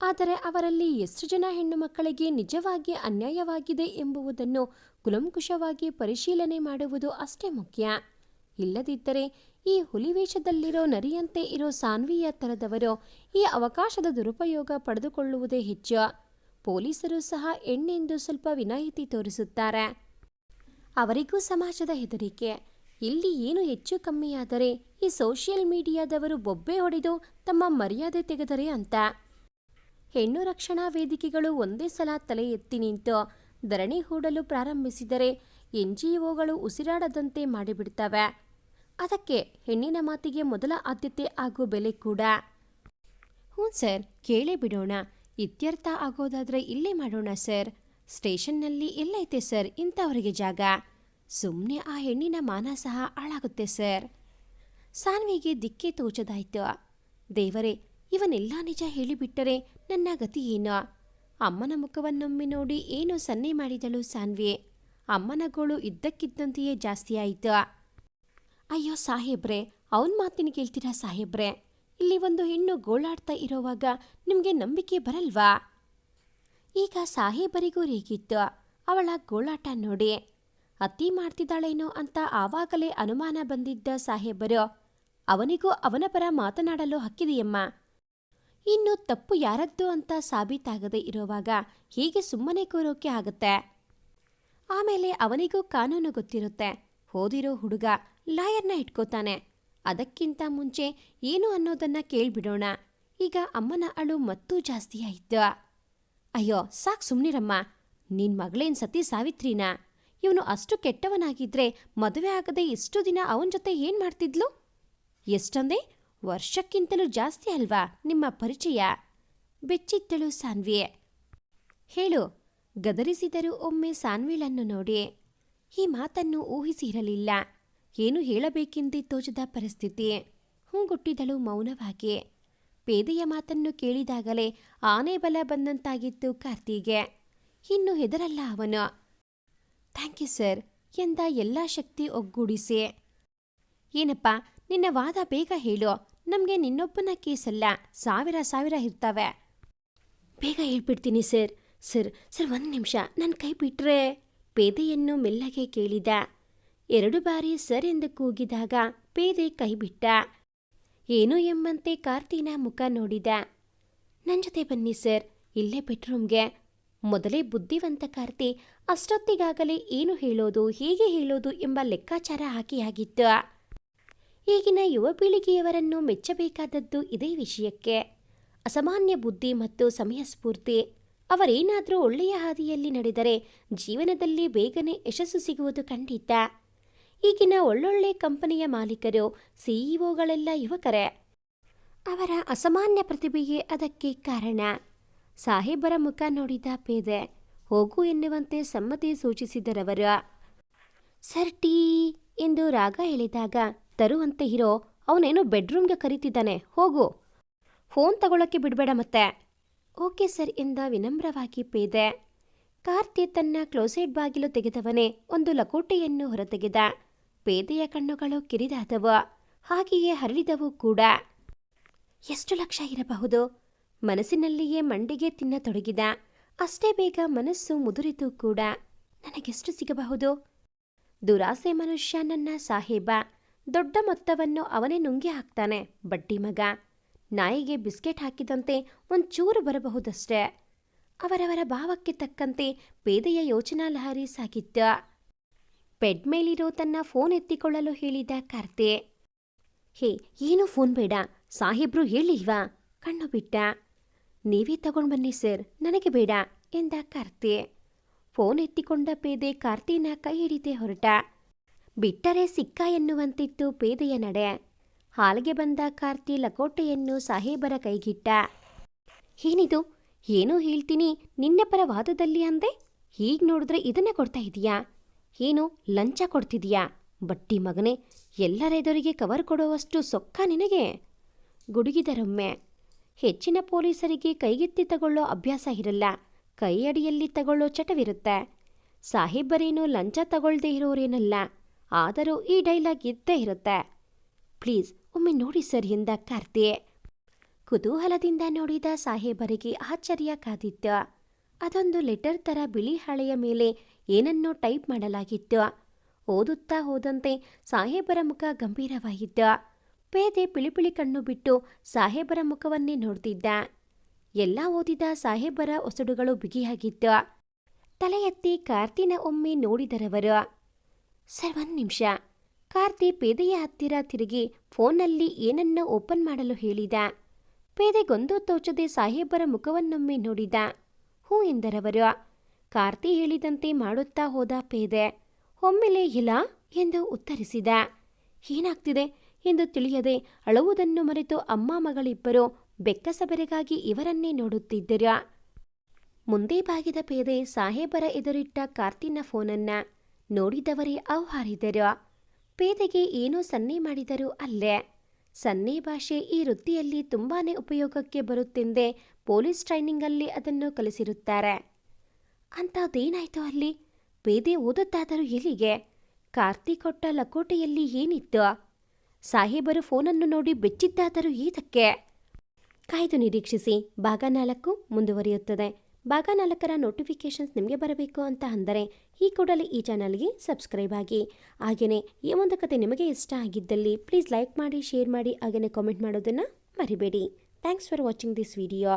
ಆದರೆ ಅವರಲ್ಲಿ ಎಷ್ಟು ಜನ ಹೆಣ್ಣು ಮಕ್ಕಳಿಗೆ ನಿಜವಾಗಿ ಅನ್ಯಾಯವಾಗಿದೆ ಎಂಬುದನ್ನು ಕುಲಂಕುಷವಾಗಿ ಪರಿಶೀಲನೆ ಮಾಡುವುದು ಅಷ್ಟೇ ಮುಖ್ಯ. ಇಲ್ಲದಿದ್ದರೆ ಈ ಹುಲಿವೇಷದಲ್ಲಿರೋ ನರಿಯಂತೆ ಇರೋ ಸಾನ್ವಿಯ ಥರದವರು ಈ ಅವಕಾಶದ ದುರುಪಯೋಗ ಪಡೆದುಕೊಳ್ಳುವುದೇ ಹೆಚ್ಚು. ಪೊಲೀಸರು ಸಹ ಎಣ್ಣೆಂದು ಸ್ವಲ್ಪ ವಿನಾಯಿತಿ ತೋರಿಸುತ್ತಾರೆ. ಅವರಿಗೂ ಸಮಾಜದ ಹೆದರಿಕೆ. ಇಲ್ಲಿ ಏನು ಹೆಚ್ಚು ಕಮ್ಮಿಯಾದರೆ ಈ ಸೋಷಿಯಲ್ ಮೀಡಿಯಾದವರು ಬೊಬ್ಬೆ ಹೊಡೆದು ತಮ್ಮ ಮರ್ಯಾದೆ ತೆಗೆದರೆ ಅಂತ. ಹೆಣ್ಣು ರಕ್ಷಣಾ ವೇದಿಕೆಗಳು ಒಂದೇ ಸಲ ತಲೆ ಎತ್ತಿ ನಿಂತು ಧರಣಿ ಹೂಡಲು ಪ್ರಾರಂಭಿಸಿದರೆ ಎನ್ ಉಸಿರಾಡದಂತೆ ಮಾಡಿಬಿಡ್ತವೆ. ಅದಕ್ಕೆ ಹೆಣ್ಣಿನ ಮಾತಿಗೆ ಮೊದಲ ಆದ್ಯತೆ ಆಗೋ ಬೆಲೆ ಕೂಡ. ಹ್ಞೂ ಸರ್, ಕೇಳೇ ಬಿಡೋಣ. ಇತ್ಯರ್ಥ ಆಗೋದಾದ್ರೆ ಇಲ್ಲೇ ಮಾಡೋಣ ಸರ್. ಸ್ಟೇಷನ್ನಲ್ಲಿ ಎಲ್ಲೈತೆ ಸರ್, ಇಂಥವರಿಗೆ ಜಾಗ. ಸುಮ್ಮನೆ ಆ ಹೆಣ್ಣಿನ ಮಾನ ಸಹ ಹಾಳಾಗುತ್ತೆ ಸರ್. ಸಾನ್ವಿಗೆ ದಿಕ್ಕೆ ತೋಚದಾಯ್ತು. ದೇವರೇ, ಇವನೆಲ್ಲ ನಿಜ ಹೇಳಿಬಿಟ್ಟರೆ ನನ್ನ ಗತಿ ಏನು? ಅಮ್ಮನ ಮುಖವನ್ನೊಮ್ಮೆ ನೋಡಿ ಏನೋ ಸನ್ನೆ ಮಾಡಿದಳು ಸಾನ್ವಿ ಅಮ್ಮನ ಗೋಳು ಇದ್ದಕ್ಕಿದ್ದಂತೆಯೇ ಜಾಸ್ತಿ ಆಯಿತು. ಅಯ್ಯೋ ಸಾಹೇಬ್ರೆ, ಅವನ ಮಾತಿನ ಕೇಳ್ತೀರಾ ಸಾಹೇಬ್ರೆ? ಇಲ್ಲಿ ಒಂದು ಹೆಣ್ಣು ಗೋಳಾಡ್ತಾ ಇರೋವಾಗ ನಿಮಗೆ ನಂಬಿಕೆ ಬರಲ್ವಾ? ಈಗ ಸಾಹೇಬರಿಗೂ ರೇಗಿತ್ತು. ಅವಳ ಗೋಳಾಟ ನೋಡಿ. ಅತಿ ಮಾಡ್ತಿದ್ದಾಳೇನೋ ಅಂತ ಆವಾಗಲೇ ಅನುಮಾನ ಬಂದಿದ್ದ ಸಾಹೇಬರು, ಅವನಿಗೂ ಅವನ ಪರ ಮಾತನಾಡಲು ಹಕ್ಕಿದೆಯಮ್ಮ. ಇನ್ನು ತಪ್ಪು ಯಾರದ್ದು ಅಂತ ಸಾಬೀತಾಗದೆ ಇರುವಾಗ ಹೀಗೆ ಸುಮ್ಮನೆ ಕೂರೋಕೆ ಆಗುತ್ತೆ. ಆಮೇಲೆ ಅವನಿಗೂ ಕಾನೂನು ಗೊತ್ತಿರುತ್ತೆ. ಓದಿರೋ ಹುಡುಗ ಲಾಯರ್ನ ಇಟ್ಕೋತಾನೆ. ಅದಕ್ಕಿಂತ ಮುಂಚೆ ಏನು ಅನ್ನೋದನ್ನ ಕೇಳ್ಬಿಡೋಣ. ಈಗ ಅಮ್ಮನ ಅಳು ಮತ್ತೂ ಜಾಸ್ತಿ ಆಯ್ತ. ಅಯ್ಯೋ, ಸಾಕ್ ಸುಮ್ನಿರಮ್ಮ. ನಿನ್ ಮಗಳೇನ್ ಸತಿ ಸಾವಿತ್ರಿನ? ಇವನು ಅಷ್ಟು ಕೆಟ್ಟವನಾಗಿದ್ರೆ ಮದುವೆ ಆಗದೆ ಇಷ್ಟು ದಿನ ಅವನ ಜೊತೆ ಏನ್ ಮಾಡ್ತಿದ್ಲು? ಎಷ್ಟಂದೆ ವರ್ಷಕ್ಕಿಂತಲೂ ಜಾಸ್ತಿ ಅಲ್ವಾ ನಿಮ್ಮ ಪರಿಚಯ? ಬೆಚ್ಚಿತ್ತಳು ಸಾನ್ವಿ ಹೇಳು, ಗದರಿಸಿದರು ಒಮ್ಮೆ ಸಾನ್ವಿಳನ್ನು ನೋಡಿ. ಈ ಮಾತನ್ನು ಊಹಿಸಿರಲಿಲ್ಲ. ಏನು ಹೇಳಬೇಕೆಂದೇ ತೋಚದ ಪರಿಸ್ಥಿತಿ. ಹೂಗುಟ್ಟಿದಳು ಮೌನವಾಗಿ. ಪೇದೆಯ ಮಾತನ್ನು ಕೇಳಿದಾಗಲೇ ಆನೆ ಬಲ ಬಂದಂತಾಗಿತ್ತು ಕಾರ್ತಿಗೆ. ಇನ್ನು ಹೆದರಲ್ಲ ಅವನು. ಥ್ಯಾಂಕ್ ಯು ಸರ್, ಎಂದ ಎಲ್ಲ ಶಕ್ತಿ ಒಗ್ಗೂಡಿಸಿ. ಏನಪ್ಪ, ನಿನ್ನ ವಾದ ಬೇಗ ಹೇಳು. ನಮಗೆ ನಿನ್ನೊಬ್ಬನ ಕೇಸಲ್ಲ. ಸಾವಿರ ಸಾವಿರ ಇರ್ತವೆ. ಬೇಗ ಹೇಳ್ಬಿಡ್ತೀನಿ ಸರ್. ಸರ್ ಸರ್ ಒಂದು ನಿಮಿಷ. ನನ್ನ ಕೈ ಬಿಟ್ರೆ? ಪೇದೆಯನ್ನು ಮೆಲ್ಲಗೆ ಕೇಳಿದ. ಎರಡು ಬಾರಿ ಸರ್ ಎಂದು ಕೂಗಿದಾಗ ಪೇದೆ ಕೈ ಬಿಟ್ಟ. ಏನು ಎಂಬಂತೆ ಕಾರ್ತಿನ ಮುಖ ನೋಡಿದ. ನನ್ನ ಜೊತೆ ಬನ್ನಿ ಸರ್. ಇಲ್ಲೇ ಬೆಡ್ರೂಮ್ಗೆ. ಮೊದಲೇ ಬುದ್ಧಿವಂತ ಕಾರ್ತಿ ಅಷ್ಟೊತ್ತಿಗಾಗಲೇ ಏನು ಹೇಳೋದು, ಹೇಗೆ ಹೇಳೋದು ಎಂಬ ಲೆಕ್ಕಾಚಾರ ಹಾಕಿಯಾಗಿತ್ತು ಈಗಿನ ಯುವ ಪೀಳಿಗೆಯವರನ್ನು ಮೆಚ್ಚಬೇಕಾದದ್ದು ಇದೇ ವಿಷಯಕ್ಕೆ. ಅಸಾಮಾನ್ಯ ಬುದ್ಧಿ ಮತ್ತು ಸಮಯ ಸ್ಫೂರ್ತಿ ಅವರೇನಾದರೂ ಒಳ್ಳೆಯ ಹಾದಿಯಲ್ಲಿ ನಡೆದರೆ ಜೀವನದಲ್ಲಿ ಬೇಗನೆ ಯಶಸ್ಸು ಸಿಗುವುದು ಖಂಡಿತ. ಈಗಿನ ಒಳ್ಳೊಳ್ಳೆ ಕಂಪನಿಯ ಮಾಲೀಕರು, ಸಿಇಒಗಳೆಲ್ಲ ಯುವಕರೇ. ಅವರ ಅಸಾಮಾನ್ಯ ಪ್ರತಿಭೆಯೇ ಅದಕ್ಕೆ ಕಾರಣ. ಸಾಹೇಬರ ಮುಖ ನೋಡಿದ ಪೇದೆ, ಹೋಗು ಎನ್ನುವಂತೆ ಸಮ್ಮತಿ ಸೂಚಿಸಿದರವರು. Sir tea. ಎಂದು ರಾಗ ಹೇಳಿದಾಗ ತರುವಂತೆ ಇರೋ ಅವನೇನೋ ಬೆಡ್ರೂಮ್ಗೆ ಕರೀತಿದ್ದಾನೆ, ಹೋಗು. ಫೋನ್ ತಗೊಳ್ಳೋಕ್ಕೆ ಬಿಡಬೇಡ ಮತ್ತೆ. ಓಕೆ ಸರ್ ಎಂದ ವಿನಮ್ರವಾಗಿ ಪೇದೆ. ಕಾರ್ತಿ ತನ್ನ ಕ್ಲೋಸೆಟ್ ಬಾಗಿಲು ತೆಗೆದವನೇ ಒಂದು ಲಕೋಟೆಯನ್ನು ಹೊರತೆಗೆದ. ಪೇದೆಯ ಕಣ್ಣುಗಳು ಕಿರಿದಾದವು, ಹಾಗೆಯೇ ಹರಳಿದವು ಕೂಡ. ಎಷ್ಟು ಲಕ್ಷ ಇರಬಹುದು? ಮನಸ್ಸಿನಲ್ಲಿಯೇ ಮಂಡಿಗೆ ತಿನ್ನತೊಡಗಿದ ಅಷ್ಟೇ ಬೇಗ ಮನಸ್ಸು ಮುದುರಿತು ಕೂಡ. ನನಗೆಷ್ಟು ಸಿಗಬಹುದು? ದುರಾಸೆ ಮನುಷ್ಯ ನನ್ನ ಸಾಹೇಬ. ದೊಡ್ಡ ಮೊತ್ತವನ್ನು ಅವನೇ ನುಂಗಿ ಹಾಕ್ತಾನೆ. ಬಡ್ಡಿ ಮಗ. ನಾಯಿಗೆ ಬಿಸ್ಕೆಟ್ ಹಾಕಿದಂತೆ ಒಂಚೂರು ಬರಬಹುದಷ್ಟೇ. ಅವರವರ ಭಾವಕ್ಕೆ ತಕ್ಕಂತೆ ಪೇದೆಯ ಯೋಚನಾ ಲಹರಿ ಸಾಗಿದ್ದ. ಬೆಡ್ ಮೇಲಿರೋ ತನ್ನ ಫೋನ್ ಎತ್ತಿಕೊಳ್ಳಲು ಹೇಳಿದ ಕಾರ್ತೆ. ಹೇ, ಏನು ಫೋನ್ ಬೇಡ. ಸಾಹೇಬ್ರು ಹೇಳಿಲ್ವಾ? ಕಣ್ಣು ಬಿಟ್ಟ ನೀವೇ ತಗೊಂಡು ಬನ್ನಿ ಸರ್. ನನಗೆ ಬೇಡ ಎಂದ ಕಾರ್ತೆ. ಫೋನ್ ಎತ್ತಿಕೊಂಡ ಪೇದೆ ಕಾರ್ತಿನ ಕೈ ಹಿಡಿದೆ ಹೊರಟ. ಬಿಟ್ಟರೆ ಸಿಕ್ಕ ಎನ್ನುವಂತಿತ್ತು ಪೇದೆಯ ನಡೆ. ಹಾಲಿಗೆ ಬಂದ ಕಾರ್ತಿ ಲಕೋಟೆಯನ್ನು ಸಾಹೇಬರ ಕೈಗಿಟ್ಟ. ಏನಿದು? ಏನೂ ಹೇಳ್ತೀನಿ, ನಿನ್ನ ಪರ ವಾದದಲ್ಲಿ ಅಂದೆ? ಹೀಗ್ ನೋಡಿದ್ರೆ ಇದನ್ನ ಕೊಡ್ತಾ ಇದೀಯಾ? ಏನು, ಲಂಚ ಕೊಡ್ತಿದೀಯಾ? ಬಟ್ಟಿ ಮಗನೇ, ಎಲ್ಲರೆದುರಿಗೆ ಕವರ್ ಕೊಡುವಷ್ಟು ಸೊಕ್ಕ ನಿನಗೆ? ಗುಡುಗಿದರೊಮ್ಮೆ. ಹೆಚ್ಚಿನ ಪೊಲೀಸರಿಗೆ ಕೈಗೆತ್ತಿ ತಗೊಳ್ಳೋ ಅಭ್ಯಾಸ ಇರಲ್ಲ, ಕೈಯಡಿಯಲ್ಲಿ ತಗೊಳ್ಳೋ ಚಟವಿರುತ್ತೆ. ಸಾಹೇಬರೇನು ಲಂಚ ತಗೊಳ್ದೇ ಇರೋರೇನಲ್ಲ. ಆದರೂ ಈ ಡೈಲಾಗ್ ಇದ್ದೇ ಇರುತ್ತೆ. ಪ್ಲೀಸ್, ಒಮ್ಮೆ ನೋಡಿ ಸರ್ ಎಂದ ಕಾರ್ತಿ ಕುತೂಹಲದಿಂದ ನೋಡಿದ ಸಾಹೇಬರಿಗೆ ಆಶ್ಚರ್ಯ ಕಾದಿತ್ತು. ಅದೊಂದು ಲೆಟರ್ ತರ ಬಿಳಿ ಹಾಳೆಯ ಮೇಲೆ ಏನನ್ನೋ ಟೈಪ್ ಮಾಡಲಾಗಿತ್ತು. ಓದುತ್ತಾ ಹೋದಂತೆ ಸಾಹೇಬರ ಮುಖ ಗಂಭೀರವಾಗಿತ್ತು. ಪೇದೆ ಪಿಳಿಪಿಳಿ ಕಣ್ಣು ಬಿಟ್ಟು ಸಾಹೇಬರ ಮುಖವನ್ನೇ ನೋಡ್ತಿದ್ದ. ಎಲ್ಲ ಓದಿದ ಸಾಹೇಬರ ಒಸಡುಗಳು ಬಿಗಿಯಾಗಿತ್ತು. ತಲೆ ಎತ್ತಿ ಕಾರ್ತಿನ ಒಮ್ಮೆ ನೋಡಿದರವರು. ಸರ್, ಒಂದು ನಿಮಿಷ. ಕಾರ್ತಿ ಪೇದೆಯ ಹತ್ತಿರ ತಿರುಗಿ ಫೋನಲ್ಲಿ ಏನನ್ನ ಓಪನ್ ಮಾಡಲು ಹೇಳಿದ. ಪೇದೆಗೊಂದು ತೋಚದೆ ಸಾಹೇಬರ ಮುಖವನ್ನೊಮ್ಮೆ ನೋಡಿದ. ಹೂ ಎಂದರವರು. ಕಾರ್ತಿ ಹೇಳಿದಂತೆ ಮಾಡುತ್ತಾ ಹೋದ ಪೇದೆ. ಒಮ್ಮೆಲೆ ಇಲ್ಲ ಎಂದು ಉತ್ತರಿಸಿದ. ಏನಾಗ್ತಿದೆ ಎಂದು ತಿಳಿಯದೆ ಅಳುವುದನ್ನು ಮರೆತು ಅಮ್ಮ ಮಗಳಿಬ್ಬರು ಬೆಕ್ಕಸಬೆರೆಗಾಗಿ ಇವರನ್ನೇ ನೋಡುತ್ತಿದ್ದರು. ಮುಂದೆ ಬಾಗಿದ ಪೇದೆ ಸಾಹೇಬರ ಎದುರಿಟ್ಟ ಕಾರ್ತಿನ ಫೋನನ್ನ ನೋಡಿದವರೇ ಅವ್ಹಾರಿದರು ಪೇದೆಗೆ ಏನೋ ಸನ್ನೆ ಮಾಡಿದರೂ ಅಲ್ಲೇ. ಸನ್ನೆ ಭಾಷೆ ಈ ವೃತ್ತಿಯಲ್ಲಿ ತುಂಬಾನೇ ಉಪಯೋಗಕ್ಕೆ ಬರುತ್ತೆಂದೇ ಪೊಲೀಸ್ ಟ್ರೈನಿಂಗಲ್ಲಿ ಅದನ್ನು ಕಲಿಸಿರುತ್ತಾರೆ. ಅಂಥದ್ದೇನಾಯ್ತು ಅಲ್ಲಿ? ಪೇದೆ ಓದುತ್ತಾದರೂ ಎಲ್ಲಿಗೆ? ಕಾರ್ತಿ ಕೊಟ್ಟ ಲಕೋಟೆಯಲ್ಲಿ ಏನಿತ್ತು? ಸಾಹೇಬರು ಫೋನನ್ನು ನೋಡಿ ಬೆಚ್ಚಿದ್ದಾದರೂ ಏತಕ್ಕೆ? ಕಾಯ್ದು ನಿರೀಕ್ಷಿಸಿ. ಭಾಗ ನಾಲ್ಕು ಮುಂದುವರಿಯುತ್ತದೆ. ಭಾಗ ನಾಲ್ಕರ ನೋಟಿಫಿಕೇಷನ್ಸ್ ನಿಮಗೆ ಬರಬೇಕು ಅಂತ ಅಂದರೆ ಈ ಕೂಡಲೇ ಈ ಚಾನಲ್ಗೆ ಸಬ್ಸ್ಕ್ರೈಬ್ ಆಗಿ. ಹಾಗೆಯೇ ಈ ಒಂದು ಕತೆ ನಿಮಗೆ ಇಷ್ಟ ಆಗಿದ್ದಲ್ಲಿ ಪ್ಲೀಸ್ ಲೈಕ್ ಮಾಡಿ ಶೇರ್ ಮಾಡಿ ಹಾಗೆಯೇ ಕಾಮೆಂಟ್ ಮಾಡೋದನ್ನು ಮರಿಬೇಡಿ. Thanks for watching this video